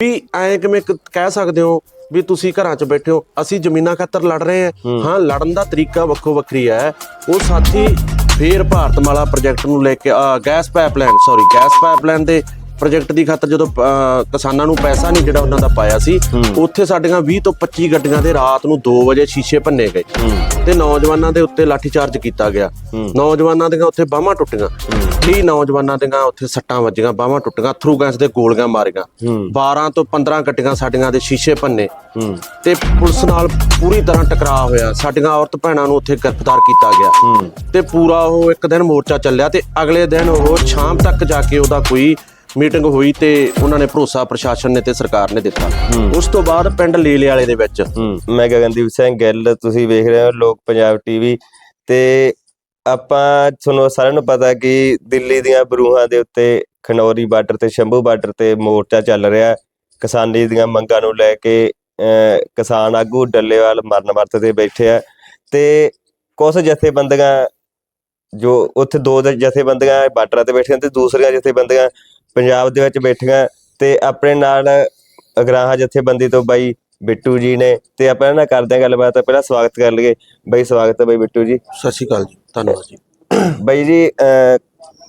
ਵੀ ਐਂ ਕਿਵੇਂ ਕ- ਕਹਿ ਸਕਦੇ ਹੋ ਵੀ ਤੁਸੀਂ ਘਰਾਂ 'ਚ ਬੈਠੇ ਹੋ ਅਸੀਂ ਜ਼ਮੀਨਾਂ ਖਾਤਰ ਲੜ ਰਹੇ ਹਾਂ। ਹਾਂ। ਲੜਨ ਦਾ ਤਰੀਕਾ ਵੱਖੋ ਵੱਖਰੀ ਹੈ। ਉਹ ਸਾਥੀ ਫੇਰ ਭਾਰਤਮਾਲਾ ਪ੍ਰੋਜੈਕਟ ਨੂੰ ਲੈ ਕੇ ਅਹ, gas pipeline sorry gas pipeline ਦੇ ਪ੍ਰੋਜੈਕਟ ਦੀ ਖਾਤਰ ਜਦੋਂ ਕਿਸਾਨਾਂ ਨੂੰ ਪੈਸਾ ਨਹੀਂ ਜਿਹੜਾ ਉਹਨਾਂ ਦਾ ਪਾਇਆ ਸੀ ਉੱਥੇ ਸਾਡੀਆਂ 20 ਤੋਂ 25 ਗੱਡੀਆਂ ਦੇ ਰਾਤ ਨੂੰ 2 ਵਜੇ ਸ਼ੀਸ਼ੇ ਭੰਨੇ ਗਏ। ਤੇ ਨੌਜਵਾਨਾਂ ਦੇ ਉੱਤੇ ਲਾਠੀਚਾਰਜ ਕੀਤਾ ਗਿਆ। ਨੌਜਵਾਨਾਂ ਦੀਆਂ ਉੱਥੇ ਬਾਹਾਂ ਟੁੱਟੀਆਂ। 30 ਨੌਜਵਾਨਾਂ ਦੀਆਂ ਉੱਥੇ ਸੱਟਾਂ ਵੱਜੀਆਂ ਬਾਹਾਂ ਟੁੱਟੀਆਂ ਥਰੂ ਗੈਸ ਦੇ ਗੋਲੀਆਂ ਮਾਰੀਆਂ। 12 ਤੋਂ 15 ਗੱਡੀਆਂ ਸਾਡੀਆਂ ਦੇ ਸ਼ੀਸ਼ੇ ਭੰਨੇ। ਤੇ ਪੁਲਿਸ ਨਾਲ ਪੂਰੀ ਤਰ੍ਹਾਂ ਟਕਰਾਅ ਹੋਇਆ। ਸਾਡੀਆਂ ਔਰਤ ਭੈਣਾਂ ਨੂੰ ਉੱਥੇ ਗ੍ਰਿਫਤਾਰ ਕੀਤਾ ਗਿਆ। ਤੇ ਪੂਰਾ ਉਹ ਇੱਕ ਦਿਨ ਮੋਰਚਾ ਚੱਲਿਆ ਤੇ ਅਗਲੇ ਦਿਨ ਉਹ ਸ਼ਾਮ ਤੱਕ ਜਾ ਕੇ ਉਹਦਾ ਕੋਈ ਮੀਟਿੰਗ ਹੋਈ ਤੇ ਉਹਨਾਂ ਨੇ ਭਰੋਸਾ ਪ੍ਰਸ਼ਾਸਨ ਨੇ ਤੇ ਸਰਕਾਰ ਨੇ ਦਿੱਤਾ। ਉਸ ਤੋਂ ਬਾਅਦ ਪਿੰਡ ਲੀਲੇ ਵਾਲੇ ਦੇ ਵਿੱਚ। ਮੈਂ ਗਗਨਦੀਪ ਸਿੰਘ ਗਿੱਲ ਤੁਸੀਂ ਵੇਖ ਰਹੇ ਹੋ ਲੋਕ ਪੰਜਾਬ ਟੀਵੀ ਤੇ ਆਪਾਂ ਤੁਹਾਨੂੰ ਸਾਰਿਆਂ ਨੂੰ ਪਤਾ ਕਿ ਦਿੱਲੀ ਦੀਆਂ ਬਰੂਹਾਂ ਦੇ ਉੱਤੇ ਖਨੌਰੀ ਬਾਰਡਰ ਤੇ ਸ਼ੰਭੂ ਬਾਰਡਰ ਤੇ ਮੋਰਚਾ ਚੱਲ ਰਿਹਾ। ਕਿਸਾਨੀ ਦੀਆਂ ਮੰਗਾਂ ਨੂੰ ਲੈ ਕੇ ਕਿਸਾਨ ਆਗੂ ਡੱਲੇਵਾਲ ਮਰਨ ਵਰਤ ਤੇ ਬੈਠੇ ਆ ਤੇ ਕੁਝ ਜਥੇਬੰਦੀਆਂ ਜੋ ਉੱਥੇ ਦੋ ਜਥੇਬੰਦੀਆਂ ਬਾਰਡਰਾਂ ਤੇ ਬੈਠੀਆਂ ਤੇ ਦੂਸਰੀਆਂ ਜਥੇਬੰਦੀਆਂ ਪੰਜਾਬ ਦੇ ਵਿੱਚ ਬੈਠੀਆਂ ਤੇ ਆਪਣੇ ਨਾਲ ਅਗਰਾਹਾਂ ਜਥੇਬੰਦੀ ਤੋਂ ਬਾਈ ਬਿੱਟੂ ਜੀ ਨੇ ਤੇ ਆਪਾਂ ਇਹਨਾਂ ਨਾਲ ਕਰਦੇ ਹਾਂ ਗੱਲਬਾਤ ਪਹਿਲਾਂ ਸਵਾਗਤ ਕਰ ਲਈਏ। ਬਾਈ ਸਵਾਗਤ ਹੈ ਬਾਈ ਬਿੱਟੂ ਜੀ। ਸਤਿ ਸ਼੍ਰੀ ਅਕਾਲ ਜੀ ਧੰਨਵਾਦ ਜੀ। ਬਾਈ ਜੀ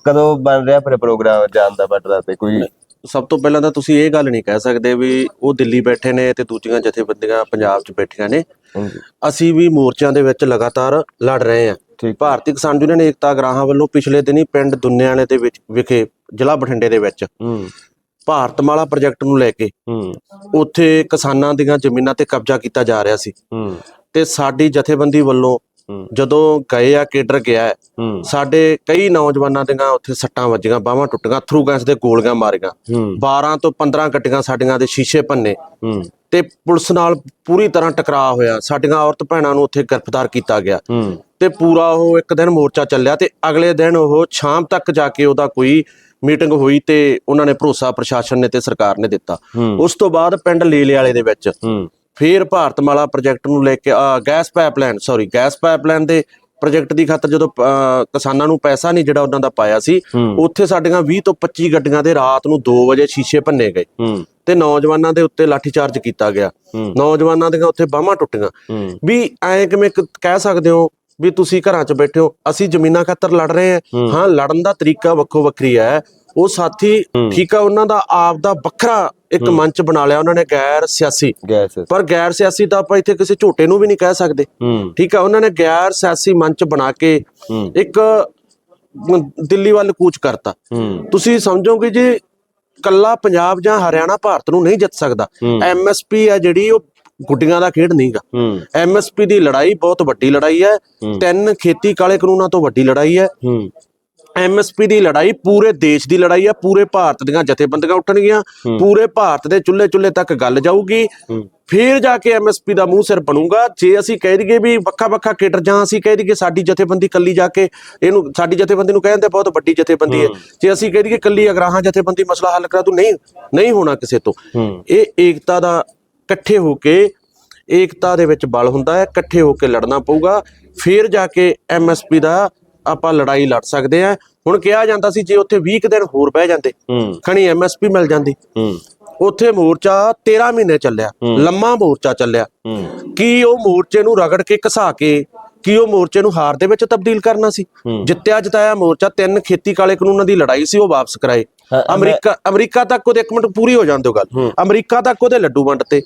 ਕਦੋਂ ਬਣ ਰਿਹਾ ਫਿਰ ਪ੍ਰੋਗਰਾਮ ਜਾਣ ਦਾ ਬਾਰਡਰ ਤੇ ਕੋਈ? ਸਭ ਤੋਂ ਪਹਿਲਾਂ ਤਾਂ ਤੁਸੀਂ ਇਹ ਗੱਲ ਨਹੀਂ ਕਹਿ ਸਕਦੇ ਵੀ ਉਹ ਦਿੱਲੀ ਬੈਠੇ ਨੇ ਤੇ ਦੂਜੀਆਂ ਜਥੇਬੰਦੀਆਂ ਪੰਜਾਬ 'ਚ ਬੈਠੀਆਂ ਨੇ। ਅਸੀਂ ਵੀ ਮੋਰਚਿਆਂ ਦੇ ਵਿੱਚ ਲਗਾਤਾਰ ਲੜ ਰਹੇ ਹਾਂ। ਠੀਕ ਭਾਰਤੀ ਕਿਸਾਨ ਯੂਨੀਅਨ ਏਕਤਾ ਗਰਾਹਾਂ ਵੱਲੋਂ ਪਿਛਲੇ ਦਿਨੀ ਪਿੰਡ ਦੁੰਨਿਆਣੇ ਦੇ ਵਿੱਚ ਵਿਖੇ ਜ਼ਿਲ੍ਹਾ ਬਠਿੰਡੇ ਦੇ ਵਿੱਚ ਹੂੰ। ਭਾਰਤਮਾਲਾ ਪ੍ਰੋਜੈਕਟ ਨੂੰ ਲੈ ਕੇ ਉੱਥੇ ਕਿਸਾਨਾਂ ਦੀਆਂ ਜ਼ਮੀਨਾਂ ਤੇ ਕਬਜ਼ਾ ਕੀਤਾ ਜਾ ਰਿਹਾ ਸੀ। ਤੇ ਸਾਡੀ ਜਥੇਬੰਦੀ ਵੱਲੋਂ ਜਦੋਂ ਗਏ ਆ ਕੇਡਰ ਗਿਆ ਹੈ, ਸਾਡੇ ਕਈ ਨੌਜਵਾਨਾਂ ਦੀਆਂ ਉੱਥੇ ਸੱਟਾਂ ਵੱਜੀਆਂ ਬਾਹਾਂ ਟੁੱਟੀਆਂ ਥਰੂ ਗੈਸ ਦੇ ਗੋਲੀਆਂ ਮਾਰੀਆਂ। ਹੂੰ। 12 ਤੋਂ 15 ਗੱਡੀਆਂ ਸਾਡੀਆਂ ਦੇ ਸ਼ੀਸ਼ੇ ਭੰਨੇ। ਤੇ ਪੁਲਿਸ ਨਾਲ ਪੂਰੀ ਤਰ੍ਹਾਂ ਟਕਰਾਅ ਹੋਇਆ। ਸਾਡੀਆਂ ਔਰਤ ਭੈਣਾਂ ਨੂੰ ਉੱਥੇ ਗ੍ਰਿਫਤਾਰ ਕੀਤਾ ਗਿਆ। ਤੇ ਪੂਰਾ ਉਹ ਇੱਕ ਦਿਨ ਮੋਰਚਾ ਚੱਲਿਆ ਤੇ ਅਗਲੇ ਦਿਨ ਉਹ ਸ਼ਾਮ ਤੱਕ ਜਾ ਕੇ ਉਹਦਾ ਕੋਈ ਮੀਟਿੰਗ ਹੋਈ ਤੇ ਉਹਨਾਂ ਨੇ ਭਰੋਸਾ ਪ੍ਰਸ਼ਾਸਨ ਨੇ ਤੇ ਸਰਕਾਰ ਨੇ ਦਿੱਤਾ। ਉਸ ਤੋਂ ਬਾਅਦ ਪਿੰਡ ਲੀਲੇ ਵਾਲੇ ਦੇ ਵਿੱਚ ਫੇਰ ਭਾਰਤਮਾਲਾ ਪ੍ਰੋਜੈਕਟ ਨੂੰ ਲੈ ਕੇ gas pipeline sorry gas pipeline ਦੇ ਪ੍ਰੋਜੈਕਟ ਦੀ ਖਾਤਰ ਜਦੋਂ ਕਿਸਾਨਾਂ ਨੂੰ ਪੈਸਾ ਨਹੀਂ ਜਿਹੜਾ ਉਹਨਾਂ ਦਾ ਪਾਇਆ ਸੀ ਉੱਥੇ ਸਾਡੀਆਂ 20 ਤੋਂ 25 ਗੱਡੀਆਂ ਦੇ ਰਾਤ ਨੂੰ 2 ਵਜੇ ਸ਼ੀਸ਼ੇ ਭੰਨੇ ਗਏ। ਤੇ ਨੌਜਵਾਨਾਂ ਦੇ ਉੱਤੇ ਲਾਠੀਚਾਰਜ ਕੀਤਾ ਗਿਆ। ਨੌਜਵਾਨਾਂ ਦੀਆਂ ਉੱਥੇ ਬਾਹਾਂ ਟੁੱਟੀਆਂ। ਵੀ ਐਂ ਕਿਵੇਂ ਕਹਿ ਸਕਦੇ ਹੋ ਵੀ ਤੁਸੀਂ ਘਰਾਂ 'ਚ ਬੈਠੇ ਹੋ ਅਸੀਂ ਜ਼ਮੀਨਾਂ ਖਾਤਰ ਲੜ ਰਹੇ ਹਾਂ। ਹਾਂ। ਲੜਨ ਦਾ ਤਰੀਕਾ ਵੱਖੋ ਵੱਖਰੀ ਹੈ। ਉਹ ਸਾਥੀ ਠੀਕ ਆ ਉਹਨਾਂ ਦਾ ਆਪ ਦਾ ਵੱਖਰਾ ਇੱਕ ਮੰਚ ਬਣਾ ਲਿਆ ਉਹਨਾਂ ਨੇ ਗੈਰ ਸਿਆਸੀ। ਪਰ ਗੈਰ ਸਿਆਸੀ ਤਾਂ ਆਪਾਂ ਇੱਥੇ ਕਿਸੇ ਝੋਟੇ ਨੂੰ ਵੀ ਨਹੀਂ ਕਹਿ ਸਕਦੇ। ਠੀਕ ਆ ਉਹਨਾਂ ਨੇ ਗੈਰ ਸਿਆਸੀ ਮੰਚ ਬਣਾ ਕੇ ਇੱਕ ਦਿੱਲੀ ਵੱਲ ਕੂਚ ਕਰਤਾ। ਤੁਸੀਂ ਸਮਝੋਗੇ ਜੀ ਕੱਲਾ ਪੰਜਾਬ ਜਾਂ ਹਰਿਆਣਾ ਭਾਰਤ ਨੂੰ ਨਹੀਂ ਜਿੱਤ ਸਕਦਾ। ਐਮਐਸਪੀ ਆ ਜਿਹੜੀ ਉਹ ਗੁੱਡੀਆਂ ਦਾ ਖੇਡ ਨਹੀਂਗਾ। ਐਮਐਸਪੀ ਦੀ ਲੜਾਈ ਬਹੁਤ ਵੱਡੀ ਲੜਾਈ ਹੈ। ਤਿੰਨ ਖੇਤੀ ਕਾਲੇ ਕਾਨੂੰਨਾਂ ਤੋਂ ਵੱਡੀ ਲੜਾਈ ਹੂੰ। ਐਮਐਸਪੀ ਦੀ ਲੜਾਈ ਪੂਰੇ ਦੇਸ਼ ਦੀ ਲੜਾਈ ਹੈ ਪੂਰੇ ਭਾਰਤ ਦੀਆਂ ਜਥੇਬੰਦੀਆਂ ਉੱਠਣਗੀਆਂ ਪੂਰੇ ਭਾਰਤ ਦੇ ਚੁੱਲ੍ਹੇ ਚੁੱਲ੍ਹੇ ਤੱਕ ਗੱਲ ਜਾਊਗੀ। ਫਿਰ ਜਾ ਕੇ ਐਮਐਸਪੀ ਦਾ ਮੂੰਹ ਸਿਰ ਬਣੂਗਾ। ਜੇ ਅਸੀਂ ਕਹਿ ਦਈਏ ਵੀ ਵੱਖਾ ਵੱਖਾ ਕੇਡਰ ਜਾਂ ਅਸੀਂ ਕਹਿ ਦਈਏ ਸਾਡੀ ਜਥੇਬੰਦੀ ਕੱਲੀ ਜਾ ਕੇ ਇਹਨੂੰ ਸਾਡੀ ਜਥੇਬੰਦੀ ਨੂੰ ਕਹਿੰਦੇ ਬਹੁਤ ਵੱਡੀ ਜਥੇਬੰਦੀ ਹੈ। ਜੇ ਅਸੀਂ ਕਹਿ ਦਈਏ ਕੱਲੀ ਅਗਰਾਹਾਂ ਜਥੇਬੰਦੀ ਮਸਲਾ ਹੱਲ ਕਰਾ ਦੂ ਨਹੀਂ ਨਹੀਂ ਹੋਣਾ ਕਿਸੇ ਤੋਂ। ਇਹ ਏਕਤਾ ਦਾ ਇਕੱਠੇ ਹੋ ਕੇ ਏਕਤਾ ਦੇ ਵਿੱਚ ਬਲ ਹੁੰਦਾ ਹੈ ਇਕੱਠੇ ਹੋ ਕੇ ਲੜਨਾ ਪਊਗਾ। ਫਿਰ ਜਾ ਕੇ ਐਮਐਸਪੀ ਦਾ ਆਪਾਂ ਲੜਾਈ ਲੜ ਸਕਦੇ ਆ। ਹੁਣ ਕਿਹਾ ਜਾਂਦਾ ਸੀ ਜੇ ਉੱਥੇ 20 ਕੁ ਦਿਨ ਹੋਰ ਬਹਿ ਜਾਂਦੇ ਖਣੀ ਐਮਐਸਪੀ ਮਿਲ ਜਾਂਦੀ। ਉੱਥੇ ਮੋਰਚਾ 13 ਮਹੀਨੇ ਚੱਲਿਆ ਲੰਮਾ ਮੋਰਚਾ ਚੱਲਿਆ। ਕੀ ਉਹ ਮੋਰਚੇ ਨੂੰ ਰਗੜ ਕੇ ਘਸਾ ਕੇ ਕੀ ਉਹ ਮੋਰਚੇ ਨੂੰ ਹਾਰ ਦੇ ਵਿੱਚ ਤਬਦੀਲ ਕਰਨਾ ਸੀ। ਜਿੱਤਿਆ ਜਿਤਾਇਆ ਮੋਰਚਾ ਤਿੰਨ ਖੇਤੀ ਕਾਲੇ ਕਾਨੂੰਨਾਂ ਦੀ ਲੜਾਈ ਸੀ ਉਹ ਵਾਪਸ ਕਰਾਏ। ਅਮਰੀਕਾ ਅਮਰੀਕਾ ਤੱਕ ਉਹਦੇ ਇੱਕ ਮਿੰਟ ਪੂਰੀ ਹੋ ਜਾਂਦੇ ਗੱਲ। ਅਮਰੀਕਾ ਤੱਕ ਉਹਦੇ ਲੱਡੂ ਵੰਡਤੇ।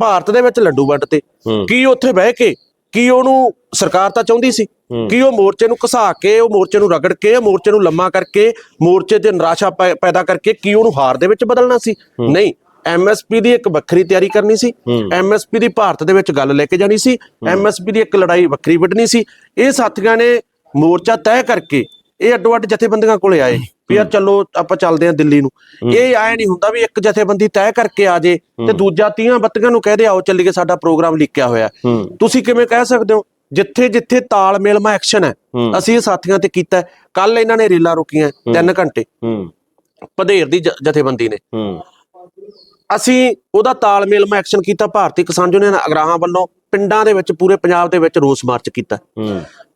ਭਾਰਤ ਦੇ ਵਿੱਚ ਲੱਡੂ ਵੰਡਤੇ। ਕੀ ਉੱਥੇ ਬਹਿ ਕੇ ਕੀ ਉਹਨੂੰ ਸਰਕਾਰ ਤਾਂ ਚਾਹੁੰਦੀ ਸੀ। ਕੀ ਉਹ ਮੋਰਚੇ ਨੂੰ ਘਸਾ ਕੇ ਉਹ ਮੋਰਚੇ ਨੂੰ ਰਗੜ ਕੇ ਮੋਰਚੇ ਨੂੰ ਲੰਮਾ ਕਰਕੇ ਮੋਰਚੇ ਤੇ ਨਿਰਾਸ਼ਾ ਪੈਦਾ ਕਰਕੇ ਕੀ ਉਹਨੂੰ ਹਾਰ ਦੇ ਵਿੱਚ ਬਦਲਣਾ ਸੀ? ਨਹੀਂ ਐਮਐਸਪੀ ਦੀ ਇੱਕ ਵੱਖਰੀ ਤਿਆਰੀ ਕਰਨੀ ਸੀ। ਐਮਐਸਪੀ ਦੀ ਭਾਰਤ ਦੇ ਵਿੱਚ ਗੱਲ ਲੈ ਕੇ ਜਾਣੀ ਸੀ। ਐਮਐਸਪੀ ਦੀ ਇੱਕ ਲੜਾਈ ਵੱਖਰੀ ਵੱਢਣੀ ਸੀ। ਇਹ ਸਾਥੀਆਂ ਨੇ ਮੋਰਚਾ ਤੈਅ ਕਰਕੇ ਇਹ ਅੱਡੋ ਅੱਡ ਜਥੇਬੰਦੀਆਂ ਕੋਲੇ ਆਏ ਵੀ ਯਾਰ ਚਲੋ ਆਪਾਂ ਚੱਲਦੇ ਆਂ ਦਿੱਲੀ ਨੂੰ। ਇਹ ਆਏ ਨਹੀਂ ਹੁੰਦਾ ਵੀ ਇੱਕ ਜਥੇਬੰਦੀ ਤੈਅ ਕਰਕੇ ਆ ਜੇ ਤੇ ਦੂਜਾ ਤੀਆਂ ਬੱਤੀਆਂ ਨੂੰ ਕਹਦੇ ਆਓ ਚੱਲੀਏ ਸਾਡਾ ਪ੍ਰੋਗਰਾਮ ਲਿਖਿਆ ਹੋਇਆ ਤੁਸੀਂ ਕਿਵੇਂ ਕਹਿ ਸਕਦੇ ਹੋ? ਜਿੱਥੇ ਜਿੱਥੇ ਤਾਲਮੇਲ ਮਾ ਐਕਸ਼ਨ ਹੈ। ਅਸੀਂ ਇਹ ਸਾਥੀਆਂ ਤੇ ਕੀਤਾ ਕੱਲ ਇਹਨਾਂ ਨੇ ਰੇਲਾਂ ਰੋਕੀਆਂ 3 ਘੰਟੇ। ਪਧੇਰ ਦੀ ਜਥੇਬੰਦੀ ਨੇ। ਅਸੀਂ ਉਹਦਾ ਤਾਲਮੇਲ ਮਾ ਐਕਸ਼ਨ ਕੀਤਾ ਭਾਰਤੀ ਕਿਸਾਨ ਯੂਨੀਅਨ ਅਗਰਾਹਾਂ ਵੱਲੋਂ। ਪਿੰਡਾਂ ਦੇ ਵਿੱਚ ਪੂਰੇ ਪੰਜਾਬ ਦੇ ਵਿੱਚ ਰੋਸ ਮਾਰਚ ਕੀਤਾ।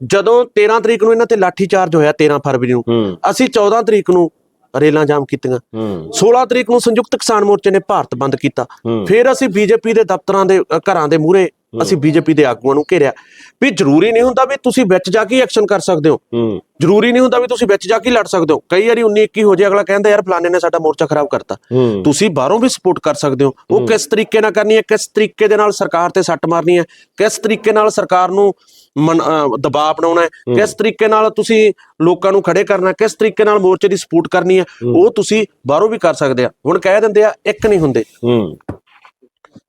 ਜਦੋਂ 13 ਤਰੀਕ ਨੂੰ ਇਹਨਾਂ ਤੇ ਲਾਠੀ ਚਾਰਜ ਹੋਇਆ 13 ਫਰਵਰੀ ਨੂੰ ਅਸੀਂ 14 ਤਰੀਕ ਨੂੰ ਰੇਲਾਂ ਜਾਮ ਕੀਤੀਆਂ। ਹੂੰ। 16 ਤਰੀਕ ਨੂੰ ਸੰਯੁਕਤ ਕਿਸਾਨ ਮੋਰਚੇ ਨੇ ਭਾਰਤ ਬੰਦ ਕੀਤਾ। ਫਿਰ ਅਸੀਂ ਬੀਜੇਪੀ ਦੇ ਦਫ਼ਤਰਾਂ ਦੇ ਘਰਾਂ ਦੇ ਮੂਹਰੇ ਅਸੀਂ ਬੀਜੇਪੀ ਦੇ ਆਗੂਆਂ ਨੂੰ ਘੇਰਿਆ। ਵੀ ਜ਼ਰੂਰੀ ਨਹੀਂ ਹੁੰਦਾ ਵੀ ਤੁਸੀਂ ਵਿੱਚ ਜਾ ਕੇ ਐਕਸ਼ਨ ਕਰ ਸਕਦੇ ਹੋ। ਜ਼ਰੂਰੀ ਨਹੀਂ ਹੁੰਦਾ ਵੀ ਤੁਸੀਂ ਵਿੱਚ ਜਾ ਕੇ ਲੜ ਸਕਦੇ ਹੋ। ਕਈ ਵਾਰੀ 19 21 ਹੋ ਜੇ ਅਗਲਾ ਕਹਿੰਦਾ ਯਾਰ ਫਲਾਣੇ ਨੇ ਸਾਡਾ ਮੋਰਚਾ ਖਰਾਬ ਕਰਤਾ। ਤੁਸੀਂ ਬਾਹਰੋਂ ਵੀ ਸਪੋਰਟ ਕਰ ਸਕਦੇ ਹੋ। ਉਹ ਕਿਸ ਤਰੀਕੇ ਨਾਲ ਕਰਨੀ ਹੈ? ਕਿਸ ਤਰੀਕੇ ਦੇ ਨਾਲ ਸਰਕਾਰ ਤੇ ਸੱਟ ਮਾਰਨੀ ਹੈ? ਕਿਸ ਤਰੀਕੇ ਨਾਲ ਸਰਕਾਰ ਨੂੰ ਮਨ- ਦਬਾਅ ਬਣਾਉਣਾ ਹੈ? ਕਿਸ ਤਰੀਕੇ ਨਾਲ ਤੁਸੀਂ ਲੋਕਾਂ ਨੂੰ ਖੜੇ ਕਰਨਾ ਕਿਸ ਤਰੀਕੇ ਨਾਲ ਮੋਰਚੇ ਦੀ ਸਪੋਰਟ ਕਰਨੀ ਹੈ? ਉਹ ਤੁਸੀਂ ਬਾਹਰੋਂ ਵੀ ਕਰ ਸਕਦੇ ਆ। ਹੁਣ ਕਹਿ ਦਿੰਦੇ ਆ ਇੱਕ ਨਹੀਂ ਹੁੰਦੇ।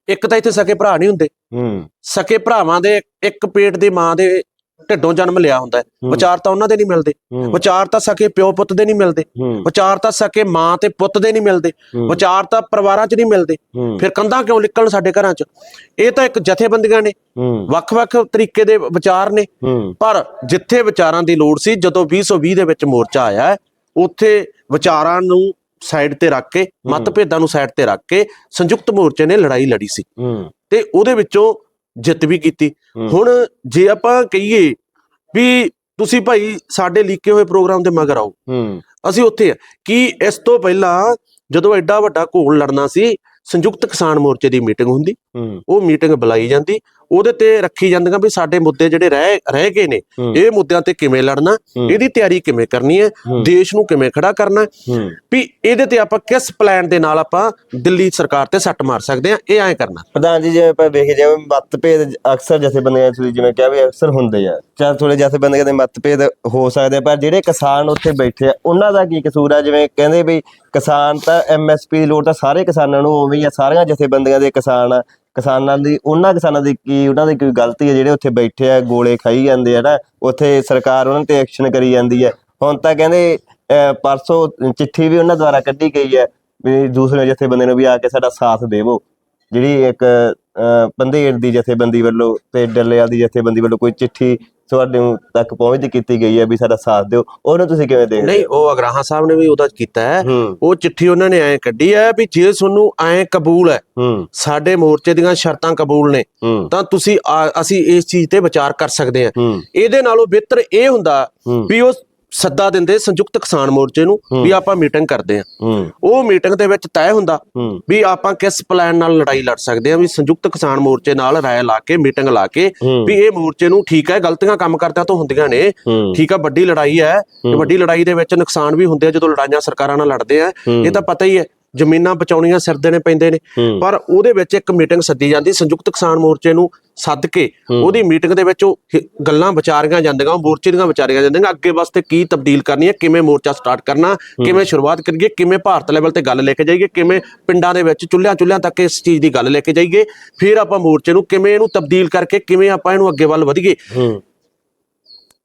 ਇੱਕ ਤਾਂ ਇੱਥੇ ਸਕੇ ਭਰਾ ਨਹੀਂ ਹੁੰਦੇ। ਹੂੰ। ਸਕੇ ਭਰਾਵਾਂ ਦੇ ਇੱਕ ਪੇਟ ਦੀ ਮਾਂ ਦੇ ਢਿੱਡੋਂ ਜਨਮ ਲਿਆ ਹੁੰਦਾ ਹੈ। ਵਿਚਾਰ ਤਾਂ ਉਹਨਾਂ ਦੇ ਨਹੀਂ ਮਿਲਦੇ। ਵਿਚਾਰ ਤਾਂ ਸਕੇ ਪਿਓ ਪੁੱਤ ਦੇ ਨਹੀਂ ਮਿਲਦੇ। ਵਿਚਾਰ ਤਾਂ ਸਕੇ ਮਾਂ ਤੇ ਪੁੱਤ ਦੇ ਨਹੀਂ ਮਿਲਦੇ। ਵਿਚਾਰ ਤਾਂ ਪਰਿਵਾਰਾਂ 'ਚ ਨਹੀਂ ਮਿਲਦੇ। ਫਿਰ ਕੰਧਾਂ ਕਿਉਂ ਨਿਕਲਣ ਸਾਡੇ ਘਰਾਂ 'ਚ? ਇਹ ਤਾਂ ਇੱਕ ਜਥੇਬੰਦੀਆਂ ਨੇ। ਵੱਖ-ਵੱਖ ਤਰੀਕੇ ਦੇ ਵਿਚਾਰ ਨੇ। ਪਰ ਜਿੱਥੇ ਵਿਚਾਰਾਂ ਦੀ ਲੋੜ ਸੀ ਜਦੋਂ 2020 ਦੇ ਵਿੱਚ ਮੋਰਚਾ ਆਇਆ ਉੱਥੇ ਵਿਚਾਰਾਂ ਨੂੰ ਸਾਈਡ ਤੇ ਰੱਖ ਕੇ ਮਤਭੇਦਾਂ ਨੂੰ ਸਾਈਡ ਤੇ ਰੱਖ ਕੇ ਸੰਯੁਕਤ ਮੋਰਚੇ ਨੇ ਲੜਾਈ ਲੜੀ ਸੀ। ਤੇ ਉਹਦੇ ਵਿੱਚੋਂ ਜਿੱਤ ਵੀ ਕੀਤੀ। ਹੁਣ ਜੇ ਆਪਾਂ ਕਹੀਏ ਵੀ ਤੁਸੀਂ ਭਾਈ ਸਾਡੇ ਲੀਕੇ ਹੋਏ ਪ੍ਰੋਗਰਾਮ ਦੇ ਮਗਰ ਆਓ। ਅਸੀਂ ਉੱਥੇ ਆ। ਕੀ ਇਸ ਤੋਂ ਪਹਿਲਾਂ ਜਦੋਂ ਐਡਾ ਵੱਡਾ ਘੋਲ ਲੜਨਾ ਸੀ ਸੰਯੁਕਤ ਕਿਸਾਨ ਮੋਰਚੇ ਦੀ ਮੀਟਿੰਗ ਹੁੰਦੀ। ਉਹ ਮੀਟਿੰਗ ਬੁਲਾਈ ਜਾਂਦੀ। ਉਹਦੇ ਤੇ ਰੱਖੀ ਜਾਂਦੀਆਂ ਵੀ ਸਾਡੇ ਮੁੱਦੇ ਜਿਹੜੇ ਰਹਿ ਰਹਿ ਗਏ ਨੇ। ਇਹ ਮੁੱਦਿਆਂ ਤੇ ਕਿਵੇਂ ਲੜਨਾ। ਇਹਦੀ ਤਿਆਰੀ ਕਿਵੇਂ ਕਰਨੀ ਹੈ। ਦੇਸ਼ ਨੂੰ ਕਿਵੇਂ ਖੜਾ ਕਰਨਾ ਵੀ ਇਹਦੇ ਤੇ ਆਪਾਂ ਕਿਸ ਪਲਾਨ ਦੇ ਨਾਲ ਆਪਾਂ ਦਿੱਲੀ ਸਰਕਾਰ ਤੇ ਸੱਟ ਮਾਰ ਸਕਦੇ ਆ ਇਹ ਐਂ ਕਰਨਾ। ਪ੍ਰਧਾਨ ਜੀ ਜਿਵੇਂ ਆਪਾਂ ਵੇਖੇ ਜਾਵੇ ਮਤਭੇਦ ਅਕਸਰ ਜਥੇਬੰਦੀਆਂ ਤੁਸੀਂ ਜਿਵੇਂ ਕਿਹਾ ਵੀ ਅਕਸਰ ਹੁੰਦੇ ਆ। ਚਾਹ ਥੋੜੇ ਜਥੇਬੰਦੀਆਂ ਦੇ ਮਤਭੇਦ ਹੋ ਸਕਦੇ ਪਰ ਜਿਹੜੇ ਕਿਸਾਨ ਉੱਥੇ ਬੈਠੇ ਆ ਉਹਨਾਂ ਦਾ ਕੀ ਕਸੂਰ ਆ? ਜਿਵੇਂ ਕਹਿੰਦੇ ਵੀ ਕਿਸਾਨ ਤਾਂ ਐਮਐਸਪੀ ਦੀ ਲੋੜ ਤਾਂ ਸਾਰੇ ਕਿਸਾਨਾਂ ਨੂੰ ਉਵੇਂ ਹੀ ਆ ਸਾਰੀਆਂ ਜਥੇਬੰਦੀਆਂ ਦੇ ਕਿਸਾਨ ਆ। ਕਿਸਾਨਾਂ ਦੀ ਉਹਨਾਂ ਕਿਸਾਨਾਂ ਦੀ ਕੀ ਉਹਨਾਂ ਦੀ ਕੋਈ ਗਲਤੀ ਹੈ? ਜਿਹੜੇ ਉੱਥੇ ਬੈਠੇ ਆ ਗੋਲੇ ਖਾਈ ਜਾਂਦੇ ਆ ਨਾ ਉੱਥੇ ਸਰਕਾਰ ਉਹਨਾਂ ਤੇ ਐਕਸ਼ਨ ਕਰੀ ਜਾਂਦੀ ਹੈ। ਹੁਣ ਤਾਂ ਕਹਿੰਦੇ ਅਹ, ਪਰਸੋਂ ਚਿੱਠੀ ਵੀ ਉਹਨਾਂ ਦੁਆਰਾ ਕੱਢੀ ਗਈ ਹੈ ਵੀ ਦੂਸਰੇ ਜਥੇਬੰਦੇ ਨੂੰ ਵੀ ਆ ਕੇ ਸਾਡਾ ਸਾਥ ਦੇਵੋ। ਜਿਹੜੀ ਇੱਕ ਅਹ, ਪੰਧੇੜ ਦੀ ਜਥੇਬੰਦੀ ਵੱਲੋਂ ਤੇ ਡੱਲੇਵਾਲ ਦੀ ਜਥੇਬੰਦੀ ਵੱਲੋਂ ਕੋਈ ਚਿੱਠੀ ਤੁਹਾਡੇ ਤੱਕ ਪਹੁੰਚਦੀ ਕੀਤੀ ਗਈ ਹੈ ਵੀ ਸਾਡਾ ਸਾਥ ਦਿਓ। ਉਹਨੂੰ ਤੁਸੀਂ ਕਿਵੇਂ ਦੇਖਦੇ ਨਹੀਂ ਉਹ ਅਗਰਾਹਾਂ ਸਾਹਿਬ ਨੇ ਵੀ ਉਹਦਾ ਕੀਤਾ ਹੈ। ਉਹ ਚਿੱਠੀ ਉਹਨਾਂ ਨੇ ਐਂ ਕੱਢੀ ਹੈ ਵੀ ਜੇ ਤੁਹਾਨੂੰ ਐਂ ਕਬੂਲ ਹੈ ਸਾਡੇ ਮੋਰਚੇ ਦੀਆਂ ਸ਼ਰਤਾਂ ਕਬੂਲ ਨੇ ਤਾਂ ਤੁਸੀਂ ਅਸੀਂ ਇਸ ਚੀਜ਼ ਤੇ ਵਿਚਾਰ ਕਰ ਸਕਦੇ ਹਾਂ। ਇਹਦੇ ਨਾਲੋਂ ਬਿਹਤਰ ਇਹ ਹੁੰਦਾ। ਵੀ ਉਹ ਸੱਦਾ ਦਿੰਦੇ ਸੰਯੁਕਤ ਕਿਸਾਨ ਮੋਰਚੇ ਨੂੰ ਵੀ ਆਪਾਂ ਮੀਟਿੰਗ ਕਰਦੇ ਹੂੰ। ਉਹ ਮੀਟਿੰਗ ਦੇ ਵਿੱਚ ਤੈਅ ਹੁੰਦਾ ਵੀ ਆਪਾਂ ਕਿਸ ਪਲਾਨ ਨਾਲ ਲੜਾਈ ਲੜ ਸਕਦੇ ਹਾਂ ਵੀ ਸੰਯੁਕਤ ਕਿਸਾਨ ਮੋਰਚੇ ਨਾਲ ਰਾਏ ਲਾ ਕੇ ਮੀਟਿੰਗ ਲਾ ਕੇ। ਵੀ ਇਹ ਮੋਰਚੇ ਨੂੰ ਠੀਕ ਹੈ ਗਲਤੀਆਂ ਕੰਮ ਕਰਦਿਆਂ ਤੋਂ ਹੁੰਦੀਆਂ ਨੇ। ਠੀਕ ਆ ਵੱਡੀ ਲੜਾਈ ਹੈ। ਤੇ ਵੱਡੀ ਲੜਾਈ ਦੇ ਵਿੱਚ ਨੁਕਸਾਨ ਵੀ ਹੁੰਦੇ ਆ ਜਦੋਂ ਲੜਾਈਆਂ ਸਰਕਾਰਾਂ ਨਾਲ ਲੜਦੇ ਆ। ਇਹ ਤਾਂ ਪਤਾ ਹੀ ਹੈ। ਜ਼ਮੀਨਾਂ ਬਚਾਉਣੀਆਂ ਸਿਰ ਦੇਣੇ ਪੈਂਦੇ ਨੇ। ਪਰ ਉਹਦੇ ਵਿੱਚ ਇੱਕ ਮੀਟਿੰਗ ਸੱਦੀ ਜਾਂਦੀ ਸੰਯੁਕਤ ਕਿਸਾਨ ਮੋਰਚੇ ਨੂੰ ਸੱਦ ਕੇ ਉਹਦੀ ਮੀਟਿੰਗ ਦੇ ਵਿੱਚ ਉਹ ਗੱਲਾਂ ਵਿਚਾਰੀਆਂ ਜਾਂਦੀਆਂ ਮੋਰਚੇ ਦੀਆਂ ਵਿਚਾਰੀਆਂ ਜਾਂਦੀਆਂ ਅੱਗੇ ਵਾਸਤੇ ਕੀ ਤਬਦੀਲ ਕਰਨੀ ਹੈ ਕਿਵੇਂ ਮੋਰਚਾ ਸਟਾਰਟ ਕਰਨਾ ਕਿਵੇਂ ਸ਼ੁਰੂਆਤ ਕਰੀਏ ਕਿਵੇਂ ਭਾਰਤ ਲੈਵਲ ਤੇ ਗੱਲ ਲੈ ਕੇ ਜਾਈਏ ਕਿਵੇਂ ਪਿੰਡਾਂ ਦੇ ਵਿੱਚ ਚੁੱਲ੍ਹਿਆਂ ਚੁੱਲ੍ਹਿਆਂ ਤੱਕ ਇਸ ਚੀਜ਼ ਦੀ ਗੱਲ ਲੈ ਕੇ ਜਾਈਏ ਫਿਰ ਆਪਾਂ ਮੋਰਚੇ ਨੂੰ ਕਿਵੇਂ ਇਹਨੂੰ ਤਬਦੀਲ ਕਰਕੇ ਕਿਵੇਂ ਆਪਾਂ ਇਹਨੂੰ ਅੱਗੇ ਵੱਲ ਵਧੀਏ।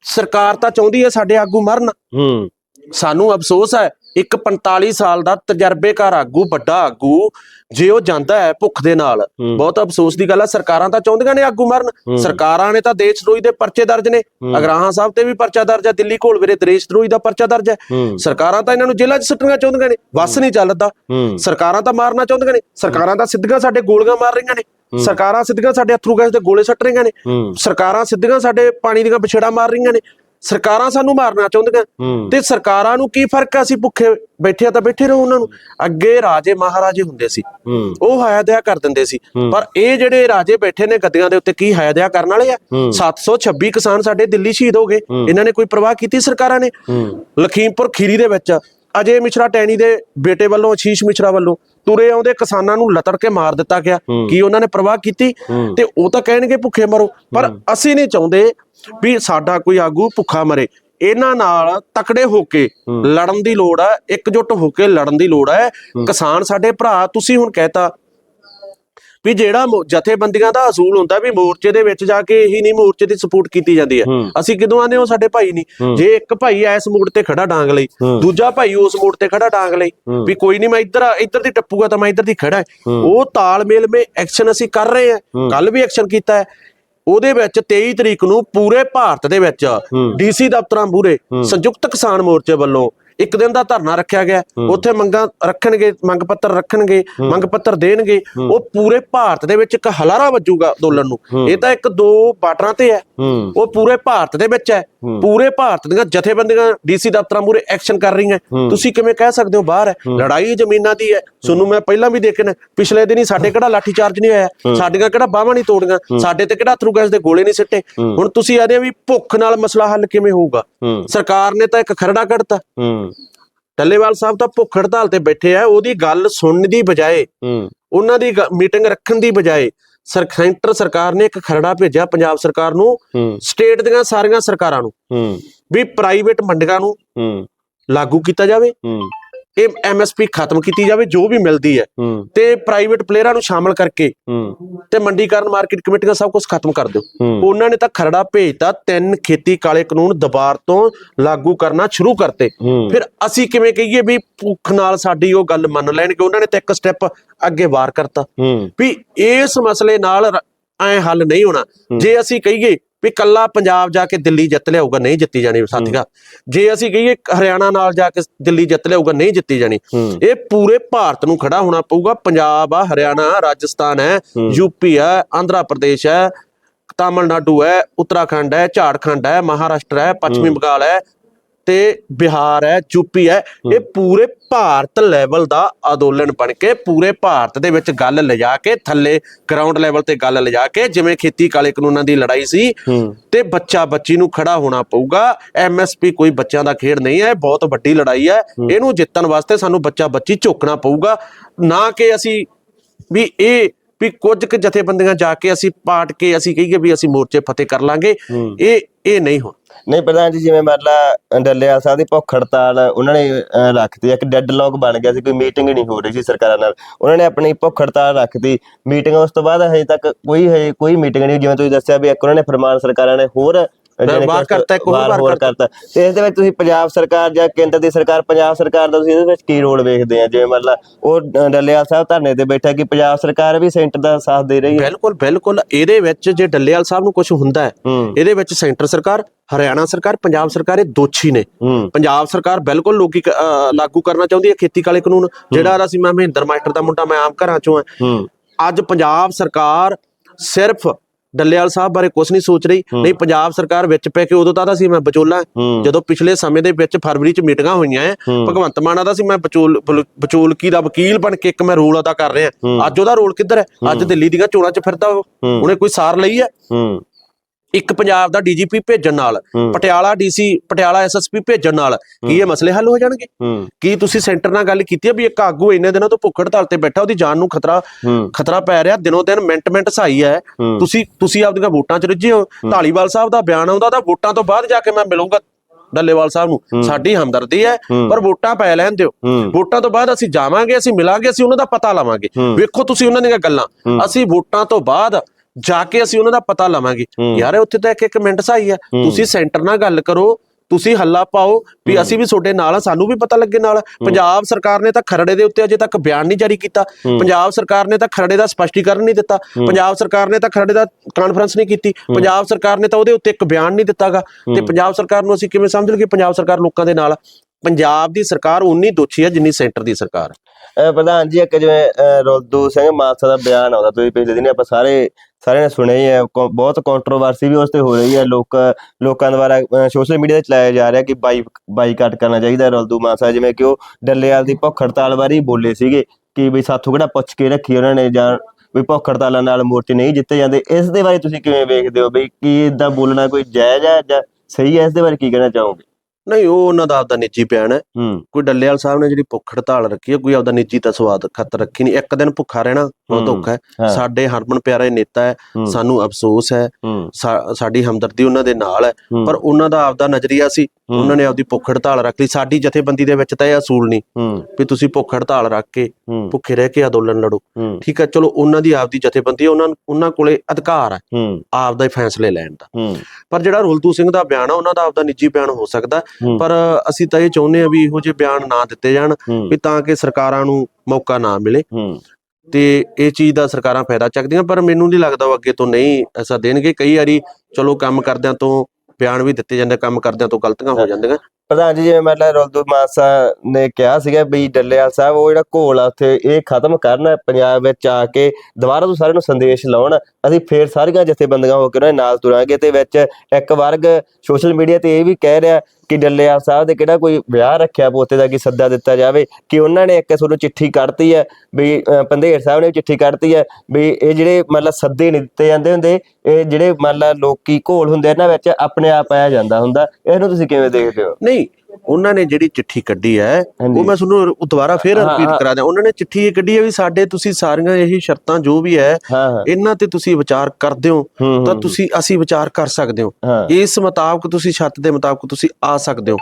ਸਰਕਾਰ ਤਾਂ ਚਾਹੁੰਦੀ ਹੈ ਸਾਡੇ ਆਗੂ ਮਰਨ। ਹੂੰ। ਸਾਨੂੰ ਅਫਸੋਸ ਹੈ ਇੱਕ 45 ਸਾਲ ਦਾ ਤਜਰਬੇਕਾਰ ਆਗੂ ਵੱਡਾ ਆਗੂ ਜੇ ਉਹ ਜਾਂਦਾ ਹੈ ਭੁੱਖ ਦੇ ਨਾਲ। ਬਹੁਤ ਅਫਸੋਸ ਦੀ ਗੱਲ ਹੈ ਸਰਕਾਰਾਂ ਤਾਂ ਚਾਹੁੰਦੀਆਂ ਨੇ ਆਗੂ ਮਰਨ। ਸਰਕਾਰਾਂ ਨੇ ਤਾਂ ਦੇਸ਼ ਦਰੋਹੀ ਦੇ ਪਰਚੇ ਦਰਜ ਨੇ। ਅਗਰਾਹਾਂ ਸਾਹਿਬ ਤੇ ਵੀ ਪਰਚਾ ਦਰਜ ਹੈ ਦਿੱਲੀ ਘੋਲ ਵੀਰੇ ਦੇਸ਼ ਦਰੋਹੀ ਦਾ ਪਰਚਾ ਦਰਜ ਹੈ। ਸਰਕਾਰਾਂ ਤਾਂ ਇਹਨਾਂ ਨੂੰ ਜੇਲ੍ਹਾਂ 'ਚ ਸੁੱਟਣਾ ਚਾਹੁੰਦੀਆਂ ਨੇ ਬੱਸ ਨਹੀਂ ਚੱਲਦਾ। ਸਰਕਾਰਾਂ ਤਾਂ ਮਾਰਨਾ ਚਾਹੁੰਦੀਆਂ ਨੇ। ਸਰਕਾਰਾਂ ਤਾਂ ਸਿੱਧੀਆਂ ਸਾਡੇ ਗੋਲੀਆਂ ਮਾਰ ਰਹੀਆਂ ਨੇ। ਸਰਕਾਰਾਂ ਸਿੱਧੀਆਂ ਸਾਡੇ ਅਥਰੂ ਗੈਸ ਦੇ ਗੋਲੇ ਸੱਟ ਰਹੀਆਂ ਨੇ। ਸਰਕਾਰਾਂ ਸਿੱਧੀਆਂ ਸਾਡੇ ਪਾਣੀ ਦੀਆਂ ਵਿਛੇੜਾ ਮਾਰ ਰਹੀਆਂ ਨੇ। ਸਰਕਾਰਾਂ ਸਾਨੂੰ ਮਾਰਨਾ ਚਾਹੁੰਦੀਆਂ। ਤੇ ਸਰਕਾਰਾਂ ਨੂੰ ਕੀ ਫ਼ਰਕ ਆ ਅਸੀਂ ਭੁੱਖੇ ਬੈਠੇ ਆ ਤਾਂ ਬੈਠੇ ਰਹੋ ਉਹਨਾਂ ਨੂੰ। ਅੱਗੇ ਰਾਜੇ ਮਹਾਰਾਜੇ ਹੁੰਦੇ ਸੀ। ਉਹ ਹਾਇਆ ਦਿਆ ਕਰ ਦਿੰਦੇ ਸੀ। ਪਰ ਇਹ ਜਿਹੜੇ ਰਾਜੇ ਬੈਠੇ ਨੇ ਗੱਦੀਆਂ ਦੇ ਉੱਤੇ ਕੀ ਹਾਇਆ ਦਿਆ ਕਰਨ ਵਾਲੇ ਆ? 726 ਕਿਸਾਨ ਸਾਡੇ ਦਿੱਲੀ ਸ਼ਹੀਦ ਹੋ ਗਏ। ਇਹਨਾਂ ਨੇ ਕੋਈ ਪਰਵਾਹ ਕੀਤੀ ਸਰਕਾਰਾਂ ਨੇ? ਲਖੀਮਪੁਰ ਖੀਰੀ ਦੇ ਵਿੱਚ ਅਜੇ ਮਿਸ਼ਰਾ ਟੈਣੀ ਦੇ ਬੇਟੇ ਵੱਲੋਂ ਅਸ਼ੀਸ਼ ਮਿਸ਼ਰਾ ਵੱਲੋਂ ਤੁਰੇ ਆਉਂਦੇ ਕਿਸਾਨਾਂ ਨੂੰ ਲਤੜ ਕੇ ਮਾਰ ਦਿੱਤਾ ਗਿਆ। ਕੀ ਉਹਨਾਂ ਨੇ ਪਰਵਾਹ ਕੀਤੀ? ਤੇ ਉਹ ਤਾਂ ਕਹਿਣਗੇ ਭੁੱਖੇ ਮਰੋ। ਪਰ ਅਸੀਂ ਨਹੀਂ ਚਾਹੁੰਦੇ ਵੀ ਸਾਡਾ ਕੋਈ ਆਗੂ ਭੁੱਖਾ ਮਰੇ। ਇਹਨਾਂ ਨਾਲ ਤਕੜੇ ਹੋ ਕੇ ਲੜਨ ਦੀ ਲੋੜ ਹੈ ਇਕਜੁੱਟ ਹੋ ਕੇ ਲੜਨ ਦੀ ਲੋੜ ਹੈ। ਕਿਸਾਨ ਸਾਡੇ ਭਰਾ ਤੁਸੀਂ ਹੁਣ ਕਹਿਤਾ ਵੀ ਜਿਹੜਾ ਜਥੇਬੰਦੀਆਂ ਦਾ ਅਸੂਲ ਹੁੰਦਾ ਵੀ ਮੋਰਚੇ ਦੇ ਵਿੱਚ ਜਾ ਕੇ ਇਹੀ ਨਹੀਂ ਮੋਰਚੇ ਦੀ ਸਪੋਰਟ ਕੀਤੀ ਜਾਂਦੀ ਹੈ। ਅਸੀਂ ਕਿਦੋਂ ਆਨੇ ਉਹ ਸਾਡੇ ਭਾਈ ਨਹੀਂ। ਜੇ ਇੱਕ ਭਾਈ ਐਸ ਮੋੜ ਤੇ ਖੜਾ ਡਾਂਗ ਲਈ। ਦੂਜਾ ਭਾਈ ਉਸ ਮੋੜ ਤੇ ਖੜਾ ਡਾਂਗ ਲਈ ਵੀ ਕੋਈ ਨਹੀਂ ਮੈਂ ਇੱਧਰ ਇੱਧਰ ਦੀ ਟੱਪੂਗਾ ਤਾਂ ਮੈਂ ਇੱਧਰ ਦੀ ਖੜਾ। ਉਹ ਤਾਲਮੇਲ ਮੇ ਐਕਸ਼ਨ ਅਸੀਂ ਕਰ ਰਹੇ ਹਾਂ। ਕੱਲ ਵੀ ਐਕਸ਼ਨ ਕੀਤਾ ਹੈ। ਉਹਦੇ ਵਿੱਚ 23 ਤਰੀਕ ਨੂੰ ਪੂਰੇ ਭਾਰਤ ਦੇ ਵਿੱਚ ਡੀਸੀ ਦਫ਼ਤਰਾਂ ਮੂਹਰੇ ਸੰਯੁਕਤ ਕਿਸਾਨ ਮੋਰਚੇ ਵੱਲੋਂ ਇੱਕ ਦਿਨ ਦਾ ਧਰਨਾ ਰੱਖਿਆ ਗਿਆ। ਉੱਥੇ ਮੰਗਾਂ ਰੱਖਣਗੇ ਮੰਗ ਪੱਤਰ ਰੱਖਣਗੇ ਮੰਗ ਪੱਤਰ ਦੇਣਗੇ। ਉਹ ਪੂਰੇ ਭਾਰਤ ਦੇ ਵਿੱਚ ਇੱਕ ਹਲਾਰਾ ਵੱਜੂਗਾ ਅੰਦੋਲਨ ਨੂੰ। ਇਹ ਤਾਂ ਇੱਕ ਦੋ ਬਾਰਡਰਾਂ ਤੇ ਹੈ। ਉਹ ਪੂਰੇ ਭਾਰਤ ਦੇ ਵਿੱਚ ਹੈ। ਪੂਰੇ ਭਾਰਤ ਦੀਆਂ ਜਥੇਬੰਦੀਆਂ ਡੀਸੀ ਦਫ਼ਤਰਾਂ ਮੂਰੇ ਐਕਸ਼ਨ ਕਰ ਰਹੀਆਂ। ਤੁਸੀਂ ਕਿਵੇਂ ਕਹਿ ਸਕਦੇ ਹੋ ਬਾਹਰ ਹੈ? ਲੜਾਈ ਜ਼ਮੀਨਾਂ ਦੀ ਹੈ। ਤੁਹਾਨੂੰ ਮੈਂ ਪਹਿਲਾਂ ਵੀ ਦੇਖਿਆ ਪਿਛਲੇ ਦਿਨੀ ਸਾਡੇ ਕਿਹੜਾ ਲਾਠੀ ਚਾਰਜ ਨਹੀਂ ਹੋਇਆ। ਸਾਡੀਆਂ ਕਿਹੜਾ ਬਾਹਾਂ ਨਹੀਂ ਤੋੜੀਆਂ। ਸਾਡੇ ਤੇ ਕਿਹੜਾ ਅਥਰੂ ਗੈਸ ਦੇ ਗੋਲੇ ਨਹੀਂ ਸਿੱਟੇ। ਹੁਣ ਤੁਸੀਂ ਆਦੇ ਵੀ ਭੁੱਖ ਨਾਲ ਮਸਲਾ ਹੱਲ ਕਿਵੇਂ ਹੋਊਗਾ? ਸਰਕਾਰ ਨੇ ਤਾਂ ਇੱਕ ਖਰੜਾ ਕੱਢਤਾ। ਟੱਲੇਵਾਲ ਸਾਹਿਬ ਤਾਂ ਭੁੱਖ ਹੜਤਾਲ ਤੇ ਬੈਠੇ ਆ ਉਹਦੀ ਗੱਲ ਸੁਣਨ ਦੀ ਬਜਾਏ ਹੂੰ। ਉਹਨਾਂ ਦੀ ਮੀਟਿੰਗ ਰੱਖਣ ਦੀ ਬਜਾਏ ਸਰ ਸੈਂਟਰ ਸਰਕਾਰ ਨੇ ਇੱਕ ਖਰੜਾ ਭੇਜਿਆ ਪੰਜਾਬ ਸਰਕਾਰ ਨੂੰ ਸਟੇਟ ਦੀਆਂ ਸਾਰੀਆਂ ਸਰਕਾਰਾਂ ਨੂੰ ਵੀ ਪ੍ਰਾਈਵੇਟ ਮੰਡੀਆਂ ਨੂੰ ਲਾਗੂ ਕੀਤਾ ਜਾਵੇ। ਇਹ ਐਮਐਸਪੀ ਖਤਮ ਕੀਤੀ ਜਾਵੇ ਜੋ ਵੀ ਮਿਲਦੀ ਹੈ। ਤੇ ਪ੍ਰਾਈਵੇਟ ਪਲੇਅਰਾਂ ਨੂੰ ਸ਼ਾਮਲ ਕਰਕੇ ਤੇ ਮੰਡੀਕਰਨ ਮਾਰਕੀਟ ਕਮੇਟੀਆਂ ਸਭ ਕੁਝ ਖਤਮ ਕਰ ਦਿਓ। ਉਹਨਾਂ ਨੇ ਤਾਂ ਖਰੜਾ ਭੇਜਤਾ ਤਿੰਨ ਖੇਤੀ ਕਾਲੇ ਕਾਨੂੰਨ ਦੁਬਾਰ ਤੋਂ ਲਾਗੂ ਕਰਨਾ ਸ਼ੁਰੂ ਕਰਤੇ। ਫਿਰ ਅਸੀਂ ਕਿਵੇਂ ਕਹੀਏ ਵੀ ਭੁੱਖ ਨਾਲ ਸਾਡੀ ਉਹ ਗੱਲ ਮੰਨ ਲੈਣਗੇ ਉਹਨਾਂ ਨੇ ਤਾਂ ਇੱਕ ਸਟੈਪ ਅੱਗੇ ਵਾਰ ਕਰਤਾ। ਵੀ ਇਸ ਮਸਲੇ ਨਾਲ ਐ ਹੱਲ ਨਹੀਂ ਹੋਣਾ। ਜੇ ਅਸੀਂ ਕਹੀਏ ਵੀ ਕੱਲਾ ਪੰਜਾਬ ਜਾ ਕੇ ਦਿੱਲੀ ਜਿੱਤ ਲਿਆਊਗਾ ਨਹੀਂ ਜਿੱਤੀ ਜਾਣੀ ਸਾਥੀਆ ਜੇ ਅਸੀਂ ਕਹੀਏ ਹਰਿਆਣਾ ਨਾਲ ਜਾ ਕੇ ਦਿੱਲੀ ਜਿੱਤ ਲਿਆਊਗਾ ਨਹੀਂ ਜਿੱਤੀ ਜਾਣੀ। ਇਹ ਪੂਰੇ ਭਾਰਤ ਨੂੰ ਖੜਾ ਹੋਣਾ ਪਊਗਾ। ਪੰਜਾਬ ਆ ਹਰਿਆਣਾ ਰਾਜਸਥਾਨ ਹੈ ਯੂਪੀ ਹੈ ਆਂਧਰਾ ਪ੍ਰਦੇਸ਼ ਹੈ ਤਾਮਿਲਨਾਡੂ ਹੈ ਉੱਤਰਾਖੰਡ ਹੈ ਝਾਰਖੰਡ ਹੈ ਮਹਾਰਾਸ਼ਟਰ ਹੈ ਪੱਛਮੀ ਬੰਗਾਲ ਹੈ ਤੇ ਬਿਹਾਰ ਹੈ ਯੂਪੀ ਹੈ ਇਹ ਪੂਰੇ ਭਾਰਤ ਲੈਵਲ ਦਾ ਅੰਦੋਲਨ ਬਣ ਕੇ ਪੂਰੇ ਭਾਰਤ ਦੇ ਵਿੱਚ ਗੱਲ ਲਿਜਾ ਕੇ ਥੱਲੇ ਗਰਾਊਂਡ ਲੈਵਲ ਤੇ ਗੱਲ ਲਿਜਾ ਕੇ ਜਿਵੇਂ ਖੇਤੀ ਕਾਲੇ ਕਾਨੂੰਨਾਂ ਦੀ ਲੜਾਈ ਸੀ ਤੇ ਬੱਚਾ ਬੱਚੀ ਨੂੰ ਖੜਾ ਹੋਣਾ ਪਊਗਾ ਐਮਐਸਪੀ ਕੋਈ ਬੱਚਿਆਂ ਦਾ ਖੇਡ ਨਹੀਂ ਹੈ ਇਹ ਬਹੁਤ ਵੱਡੀ ਲੜਾਈ ਹੈ ਇਹਨੂੰ ਜਿੱਤਣ ਵਾਸਤੇ ਸਾਨੂੰ ਬੱਚਾ ਬੱਚੀ ਝੋਕਣਾ ਪਊਗਾ ਨਾ ਕਿ ਅਸੀਂ ਵੀ ਇਹ ਵੀ ਕੁਝ ਕੁ ਜਥੇਬੰਦੀਆਂ ਜਾ ਕੇ ਅਸੀਂ ਪਾਟ ਕੇ ਅਸੀਂ ਕਹੀਏ ਵੀ ਅਸੀਂ ਮੋਰਚੇ ਫਤਿਹ ਕਰ ਲਾਂਗੇ ਇਹ ਇਹ ਨਹੀਂ ਹੋ ਨਹੀਂ ਪ੍ਰਧਾਨ ਜੀ ਜਿਵੇਂ ਮਤਲਬ ਡੱਲੇਵਾਲ ਸਾਹਿਬ ਦੀ ਭੁੱਖ ਹੜਤਾਲ ਉਹਨਾਂ ਨੇ ਅਹ, ਰੱਖਤੀ ਇੱਕ ਡੈਡਲੌਕ ਬਣ ਗਿਆ ਸੀ ਕੋਈ ਮੀਟਿੰਗ ਨਹੀਂ ਹੋ ਰਹੀ ਸੀ ਸਰਕਾਰਾਂ ਨਾਲ। ਉਹਨਾਂ ਨੇ ਆਪਣੀ ਭੁੱਖ ਹੜਤਾਲ ਰੱਖਤੀ ਮੀਟਿੰਗ ਉਸ ਤੋਂ ਬਾਅਦ ਹਜੇ ਤੱਕ ਕੋਈ ਹਜੇ ਕੋਈ ਮੀਟਿੰਗ ਨਹੀਂ ਜਿਵੇਂ ਤੁਸੀਂ ਦੱਸਿਆ ਵੀ ਇੱਕ ਉਹਨਾਂ ਨੇ ਫਰਮਾਨ ਸਰਕਾਰਾਂ ਨੇ ਹੋਰ ਉਸ- ਕਰਤਾ, ਇੱਕ ਹੋਰ ਕਰਤਾ। ਤੇ ਇਸ ਦੇ ਵਿੱਚ ਤੁਸੀਂ ਪੰਜਾਬ ਸਰਕਾਰ ਜਾਂ ਕੇਂਦਰ ਦੀ ਸਰਕਾਰ ਪੰਜਾਬ ਸਰਕਾਰ ਦਾ ਤੁਸੀਂ ਇਹਦੇ ਵਿੱਚ ਕੀ ਰੋਲ ਵੇਖਦੇ ਆ? ਜਿਵੇਂ ਮਤਲਬ ਉਹ ਡੱਲੇਵਾਲ ਸਾਹਿਬ ਧਰਨੇ ਤੇ ਬੈਠਾ ਕਿ ਪੰਜਾਬ ਸਰਕਾਰ ਵੀ ਸੈਂਟਰ ਦਾ ਸਾਥ ਦੇ ਰਹੀ ਹੈ। ਬਿਲਕੁਲ ਬਿਲਕੁਲ। ਇਹਦੇ ਵਿੱਚ ਜੇ ਡੱਲੇਵਾਲ ਸਾਹਿਬ ਨੂੰ ਕੁਝ ਹੁੰਦਾ ਹੈ ਇਹਦੇ ਵਿੱਚ ਸੈਂਟਰ ਸਰਕਾਰ ਹਰਿਆਣਾ ਸਰਕਾਰ ਪੰਜਾਬ ਸਰਕਾਰ ਇਹ ਦੋਸ਼ੀ ਨੇ। ਪੰਜਾਬ ਸਰਕਾਰ ਬਿਲਕੁਲ ਲੋਕੀ ਲਾਗੂ ਕਰਨਾ ਚਾਹੁੰਦੀ ਹੈ ਖੇਤੀ ਕਾਲੇ ਕਾਨੂੰਨ। ਜਿਹੜਾ ਅਸੀਂ ਮੈਂ ਮਹਿੰਦਰ ਮਾਸਟਰ ਦਾ ਮੁੰਡਾ ਮੈਂ ਆਮ ਘਰਾਂ ਚੋਂ ਆ ਹੂੰ। ਅੱਜ ਪੰਜਾਬ ਸਰਕਾਰ ਸਿਰਫ ਡੱਲੇਵਾਲ ਸਾਹਿਬ ਬਾਰੇ ਕੁਝ ਨਹੀਂ ਸੋਚ ਰਹੀ। ਨਹੀਂ ਪੰਜਾਬ ਸਰਕਾਰ ਵਿੱਚ ਪੈ ਕੇ ਉਦੋਂ ਤਾਂ ਸੀ ਮੈਂ ਵਿਚੋਲਾ। ਹੂੰ। ਜਦੋਂ ਪਿਛਲੇ ਸਮੇਂ ਦੇ ਵਿੱਚ ਫਰਵਰੀ ਚ ਮੀਟਿੰਗਾਂ ਹੋਈਆਂ ਐ ਹੂੰ। ਭਗਵੰਤ ਮਾਨ ਦਾ ਸੀ ਮੈਂ ਵਿਚੋਲ ਬਲ- ਵਿਚੋਲਕੀ ਦਾ ਵਕੀਲ ਬਣ ਕੇ ਇੱਕ ਮੈਂ ਰੋਲ ਅਦਾ ਕਰ ਰਿਹਾ। ਅੱਜ ਉਹਦਾ ਰੋਲ ਕਿੱਧਰ ਹੈ ਅੱਜ ਦਿੱਲੀ ਦੀਆਂ ਚੋਣਾਂ 'ਚ ਫਿਰਦਾ ਉਹ। ਉਹਨੇ ਕੋਈ ਸਾਰ ਲਈ ਹੂੰ। ਇੱਕ ਪੰਜਾਬ ਦਾ ਡੀਜੀਪੀ ਭੇਜਣ ਨਾਲ। ਪਟਿਆਲਾ ਡੀਸੀ ਪਟਿਆਲਾ ਐਸਐਸਪੀ ਭੇਜਣ ਨਾਲ ਕੀ ਇਹ ਮਸਲੇ ਹੱਲ ਹੋ ਜਾਣਗੇ? ਕੀ ਤੁਸੀਂ ਸੈਂਟਰ ਨਾਲ ਗੱਲ ਕੀਤੀ ਹੈ ਵੀ ਇੱਕ ਆਗੂ ਇੰਨੇ ਦਿਨਾਂ ਤੋਂ ਭੁੱਖ ਹੜਤਾਲ ਤੇ ਬੈਠਾ ਉਹਦੀ ਜਾਨ ਨੂੰ ਖਤਰਾ ਖਤਰਾ ਪੈ ਰਿਹਾ ਦਿਨੋਂ ਦਿਨ ਮਿੰਟ ਮਿੰਟ ਸਹਾਈ ਹੈ। ਤੁਸੀਂ ਤੁਸੀਂ ਆਪਦੀਆਂ ਵੋਟਾਂ 'ਚ ਰੁੱਝੇ ਹੋ। ਢਾਲੀਵਾਲ ਸਾਹਿਬ ਦਾ ਬਿਆਨ ਆਉਂਦਾ ਤਾਂ ਵੋਟਾਂ ਤੋਂ ਬਾਅਦ ਜਾ ਕੇ ਮੈਂ ਮਿਲੂੰਗਾ ਡੱਲੇਵਾਲ ਸਾਹਿਬ ਨੂੰ। ਸਾਡੀ ਹਮਦਰਦੀ ਹੈ। ਪਰ ਵੋਟਾਂ ਪੈ ਲੈਣ ਦਿਓ। ਵੋਟਾਂ ਤੋਂ ਬਾਅਦ ਅਸੀਂ ਜਾਵਾਂਗੇ ਅਸੀਂ ਮਿਲਾਂਗੇ ਅਸੀਂ ਉਹਨਾਂ ਦਾ ਪਤਾ ਲਵਾਂਗੇ। ਵੇਖੋ ਤੁਸੀਂ ਉਹਨਾਂ ਦੀਆਂ ਗੱਲਾਂ। ਅਸੀਂ ਵੋਟਾਂ ਤੋਂ ਬਾਅਦ ਜਾ ਕੇ ਅਸੀਂ ਉਹਨਾਂ ਦਾ ਪਤਾ ਲਵਾਂਗੇ। ਯਾਰ ਉੱਥੇ ਤਾਂ ਇੱਕ ਇੱਕ ਮਿੰਟ ਸਹਾਈ ਹੈ। ਤੁਸੀਂ ਸੈਂਟਰ ਨਾਲ ਗੱਲ ਕਰੋ ਤੁਸੀਂ ਹੱਲਾ ਪਾਓ ਵੀ ਅਸੀਂ ਵੀ ਤੁਹਾਡੇ ਨਾਲ ਆ ਸਾਨੂੰ ਵੀ ਪਤਾ ਲੱਗੇ ਨਾਲ। ਪੰਜਾਬ ਸਰਕਾਰ ਨੇ ਤਾਂ ਖਰੜੇ ਦੇ ਉੱਤੇ ਅਜੇ ਤੱਕ ਬਿਆਨ ਨਹੀਂ ਜਾਰੀ ਕੀਤਾ। ਪੰਜਾਬ ਸਰਕਾਰ ਨੇ ਤਾਂ ਖਰੜੇ ਦਾ ਸਪਸ਼ਟੀਕਰਨ ਨਹੀਂ ਦਿੱਤਾ। ਪੰਜਾਬ ਸਰਕਾਰ ਨੇ ਤਾਂ ਖਰੜੇ ਦਾ ਕਾਨਫਰੰਸ ਨਹੀਂ ਕੀਤੀ। ਪੰਜਾਬ ਸਰਕਾਰ ਨੇ ਤਾਂ ਉਹਦੇ ਉੱਤੇ ਇੱਕ ਬਿਆਨ ਨਹੀਂ ਦਿੱਤਾਗਾ। ਤੇ ਪੰਜਾਬ ਸਰਕਾਰ ਨੂੰ ਅਸੀਂ ਕਿਵੇਂ ਸਮਝ ਲਈਏ ਪੰਜਾਬ ਸਰਕਾਰ ਲੋਕਾਂ ਦੇ ਨਾਲ ਆ? ਪੰਜਾਬ ਦੀ ਸਰਕਾਰ ਉਨੀ ਦੋਸ਼ੀ ਹੈ ਜਿੰਨੀ ਸੈਂਟਰ ਦੀ ਸਰਕਾਰ ਅਹ ਪ੍ਰਧਾਨ ਜੀ, ਇੱਕ ਜਿਵੇਂ, ਅਹ ਰੋਦੂ ਸਿੰਘ ਮਾਨਸਾ ਦਾ ਬਿਆਨ ਆਉਂਦਾ, ਤੁਸੀਂ ਪਿਛਲੇ ਦਿਨ ਆਪਾਂ ਸਾਰੇ, ਸਾਰਿਆਂ ਨੇ ਸੁਣਿਆ ਹੀ ਹੈ, ਕੌ- ਬਹੁਤ ਕੰਟਰੋਵਰਸੀ ਵੀ ਉਸ ਤੇ ਹੋ ਰਹੀ ਹੈ, ਲੋਕ, ਲੋਕਾਂ ਦੁਆਰਾ ਸੋਸ਼ਲ ਮੀਡੀਆ ਤੇ ਚਲਾਇਆ ਜਾ ਰਿਹਾ ਕਿ ਬਾਈ, ਬਾਈਕਾਟ ਕਰਨਾ ਚਾਹੀਦਾ ਹੈ ਰੋਦੂ ਮਾਨਸਾ, ਜਿਵੇਂ ਕਿ ਉਹ ਡੱਲੇਵਾਲ ਦੀ ਭੁੱਖ ਹੜਤਾਲ ਬਾਰੇ ਬੋਲੇ ਸੀਗੇ ਕਿ ਵੀ ਸਾਥੋਂ ਕਿਹੜਾ ਪੁੱਛ ਕੇ ਰੱਖੀ ਉਹਨਾਂ ਨੇ ਜਾਂ ਵੀ ਭੁੱਖ ਹੜਤਾਲਾਂ ਨਾਲ ਮੋਰਚੇ ਨਹੀਂ ਜਿੱਤੇ ਜਾਂਦੇ, ਇਸ ਦੇ ਬਾਰੇ ਤੁਸੀਂ ਕਿਵੇਂ ਵੇਖਦੇ ਹੋ ਵੀ ਕੀ ਇਦਾਂ ਬੋਲਣਾ ਕੋਈ ਜਾਇਜ਼ ਹੈ ਜਾਂ ਸਹੀ ਹੈ, ਇਸ ਦੇ ਬਾਰੇ ਕੀ ਕਹਿਣਾ ਚਾਹੋਗੇ? ਨਹੀਂ ਉਹ ਉਹਨਾਂ ਦਾ ਆਪਦਾ ਨਿੱਜੀ ਬਿਆਨ ਹੈ। ਹੂੰ। ਕੋਈ ਡੱਲੇਵਾਲ ਸਾਹਿਬ ਨੇ ਜਿਹੜੀ ਭੁੱਖ ਹੜਤਾਲ ਰੱਖੀ ਹੈ ਕੋਈ ਆਪਦਾ ਨਿੱਜੀ ਤਾਂ ਸਵਾਦ ਖਾਤਰ ਰੱਖੀ ਨਹੀਂ। ਇੱਕ ਦਿਨ ਭੁੱਖਾ ਰਹਿਣਾ ਬਹੁਤ ਹੂੰ, ਔਖਾ ਹੈ। ਸਾਡੇ ਹਰਮਨ ਪਿਆਰੇ ਨੇਤਾ ਹੈ ਸਾਨੂੰ ਅਫਸੋਸ ਹੈ। ਸਾਡੀ ਹਮਦਰਦੀ ਉਹਨਾਂ ਦੇ ਨਾਲ ਹੈ। ਪਰ ਉਹਨਾਂ ਦਾ ਆਪਦਾ ਨਜ਼ਰੀਆ ਸੀ। ਉਹਨਾਂ ਨੇ ਆਪਦੀ ਭੁੱਖ ਹੜਤਾਲ ਰੱਖ ਲਈ। ਸਾਡੀ ਜਥੇਬੰਦੀ ਦੇ ਵਿੱਚ ਤਾਂ ਇਹ ਅਸੂਲ ਨਹੀਂ ਵੀ ਤੁਸੀਂ ਭੁੱਖ ਹੜਤਾਲ ਰੱਖ ਕੇ ਭੁੱਖੇ ਰਹਿ ਕੇ ਅੰਦੋਲਨ ਲੜੋ। ਠੀਕ ਹੈ ਚਲੋ ਉਹਨਾਂ ਦੀ ਆਪਦੀ ਜਥੇਬੰਦੀ ਹੈ ਉਹਨਾਂ ਉਹਨਾਂ ਕੋਲੇ ਅਧਿਕਾਰ ਹੈ ਆਪਦਾ ਹੀ ਫੈਸਲੇ ਲੈਣ ਦਾ। ਪਰ ਜਿਹੜਾ ਰੁਲਤੂ ਸਿੰਘ ਦਾ ਬਿਆਨ ਆ ਉਹਨਾਂ ਦਾ ਆਪਦਾ ਨਿੱਜੀ ਬਿਆਨ ਹੋ ਸਕਦਾ। ਪਰ ਅਸੀਂ ਤਾਂ ਇਹ ਚਾਹੁੰਦੇ ਆ ਵੀ ਇਹੋ ਜਿਹੇ ਬਿਆਨ ਨਾ ਦਿੱਤੇ ਜਾਣ ਵੀ ਤਾਂ ਕਿ ਸਰਕਾਰਾਂ ਨੂੰ ਮੌਕਾ ਨਾ ਮਿਲੇ। ਤੇ ਇਹ ਚੀਜ਼ ਦਾ ਸਰਕਾਰਾਂ ਫਾਇਦਾ ਚੱਕਦੀਆਂ ਪਰ ਮੈਨੂੰ ਨਹੀਂ ਲੱਗਦਾ ਉਹ ਅੱਗੇ ਤੋਂ ਨਹੀਂ ਐਸਾ ਦੇਣਗੇ। ਕਈ ਵਾਰੀ ਚਲੋ ਕੰਮ ਕਰਦਿਆਂ ਤੋਂ ਬਿਆਨ ਵੀ ਦਿੱਤੇ ਜਾਂਦੇ ਕੰਮ ਕਰਦਿਆਂ ਤੋਂ ਗਲਤੀਆਂ ਹੋ। ਜਾਂਦੀਆਂ। ਪ੍ਰਧਾਨ ਜੀ, ਜਿਵੇਂ ਮਤਲਬ ਰੋਲਦੂ ਮਾਨਸਾ ਨੇ ਕਿਹਾ ਸੀਗਾ ਵੀ ਡੱਲੇਵਾਲ ਸਾਹਿਬ, ਉਹ ਜਿਹੜਾ ਘੋਲ ਆ ਉੱਥੇ, ਇਹ ਖਤਮ ਕਰਨ ਪੰਜਾਬ ਵਿੱਚ ਆ ਕੇ ਦੁਬਾਰਾ ਤੋਂ ਸਾਰਿਆਂ ਨੂੰ ਸੰਦੇਸ਼ ਲਾਉਣ, ਅਸੀਂ ਫੇਰ ਸਾਰੀਆਂ ਜਥੇਬੰਦੀਆਂ ਹੋ ਕੇ ਉਹਨਾਂ ਦੇ ਨਾਲ ਤੁਰਾਂਗੇ। ਤੇ ਵਿੱਚ ਇੱਕ ਵਰਗ ਸੋਸ਼ਲ ਮੀਡੀਆ ਤੇ ਇਹ ਵੀ ਕਹਿ ਰਿਹਾ ਕਿ ਡੱਲੇਵਾਲ ਸਾਹਿਬ ਦੇ ਕਿਹੜਾ ਕੋਈ ਵਿਆਹ ਰੱਖਿਆ ਪੋਤੇ ਦਾ, ਕਿ ਸੱਦਾ ਦਿੱਤਾ ਜਾਵੇ, ਕਿ ਉਹਨਾਂ ਨੇ ਇੱਕ ਤੁਹਾਨੂੰ ਚਿੱਠੀ ਕੱਢਤੀ ਹੈ ਵੀ ਪੰਧੇਰ ਸਾਹਿਬ ਨੇ ਵੀ ਚਿੱਠੀ ਕੱਢਤੀ ਹੈ ਵੀ ਇਹ ਜਿਹੜੇ ਮਤਲਬ ਸੱਦੇ ਨਹੀਂ ਦਿੱਤੇ ਜਾਂਦੇ ਹੁੰਦੇ, ਇਹ ਜਿਹੜੇ ਮਤਲਬ ਲੋਕੀ ਘੋਲ ਹੁੰਦੇ ਇਹਨਾਂ ਵਿੱਚ ਆਪਣੇ ਆਪ ਆਇਆ ਜਾਂਦਾ ਹੁੰਦਾ। ਇਹਨੂੰ ਤੁਸੀਂ ਕਿਵੇਂ ਦੇਖਦੇ ਹੋ? ਨਹੀਂ ਉਹਨਾਂ ਨੇ ਜਿਹੜੀ ਚਿੱਠੀ ਕੱਢੀ ਹੈ। ਉਹ ਮੈਂ ਤੁਹਾਨੂੰ ਦੁਬਾਰਾ ਫੇਰ ਰਿਪੀਟ। ਕਰਾ ਦਿਆਂ। ਉਹਨਾਂ ਨੇ ਚਿੱਠੀ ਇਹ ਕੱਢੀ ਹੈ ਵੀ ਸਾਡੇ ਤੁਸੀਂ ਸਾਰੀਆਂ ਇਹੀ ਸ਼ਰਤਾਂ ਜੋ ਵੀ ਹੈ ਇਹਨਾਂ ਤੇ ਤੁਸੀਂ ਵਿਚਾਰ ਕਰਦੇ ਹੋ ਤਾਂ ਤੁਸੀਂ ਅਸੀਂ ਵਿਚਾਰ ਕਰ ਸਕਦੇ ਹੋ। ਇਸ ਮੁਤਾਬਕ ਤੁਸੀਂ ਛੱਤ ਦੇ ਮੁਤਾਬਕ ਤੁਸੀਂ ਆ ਸਕਦੇ ਹੋ।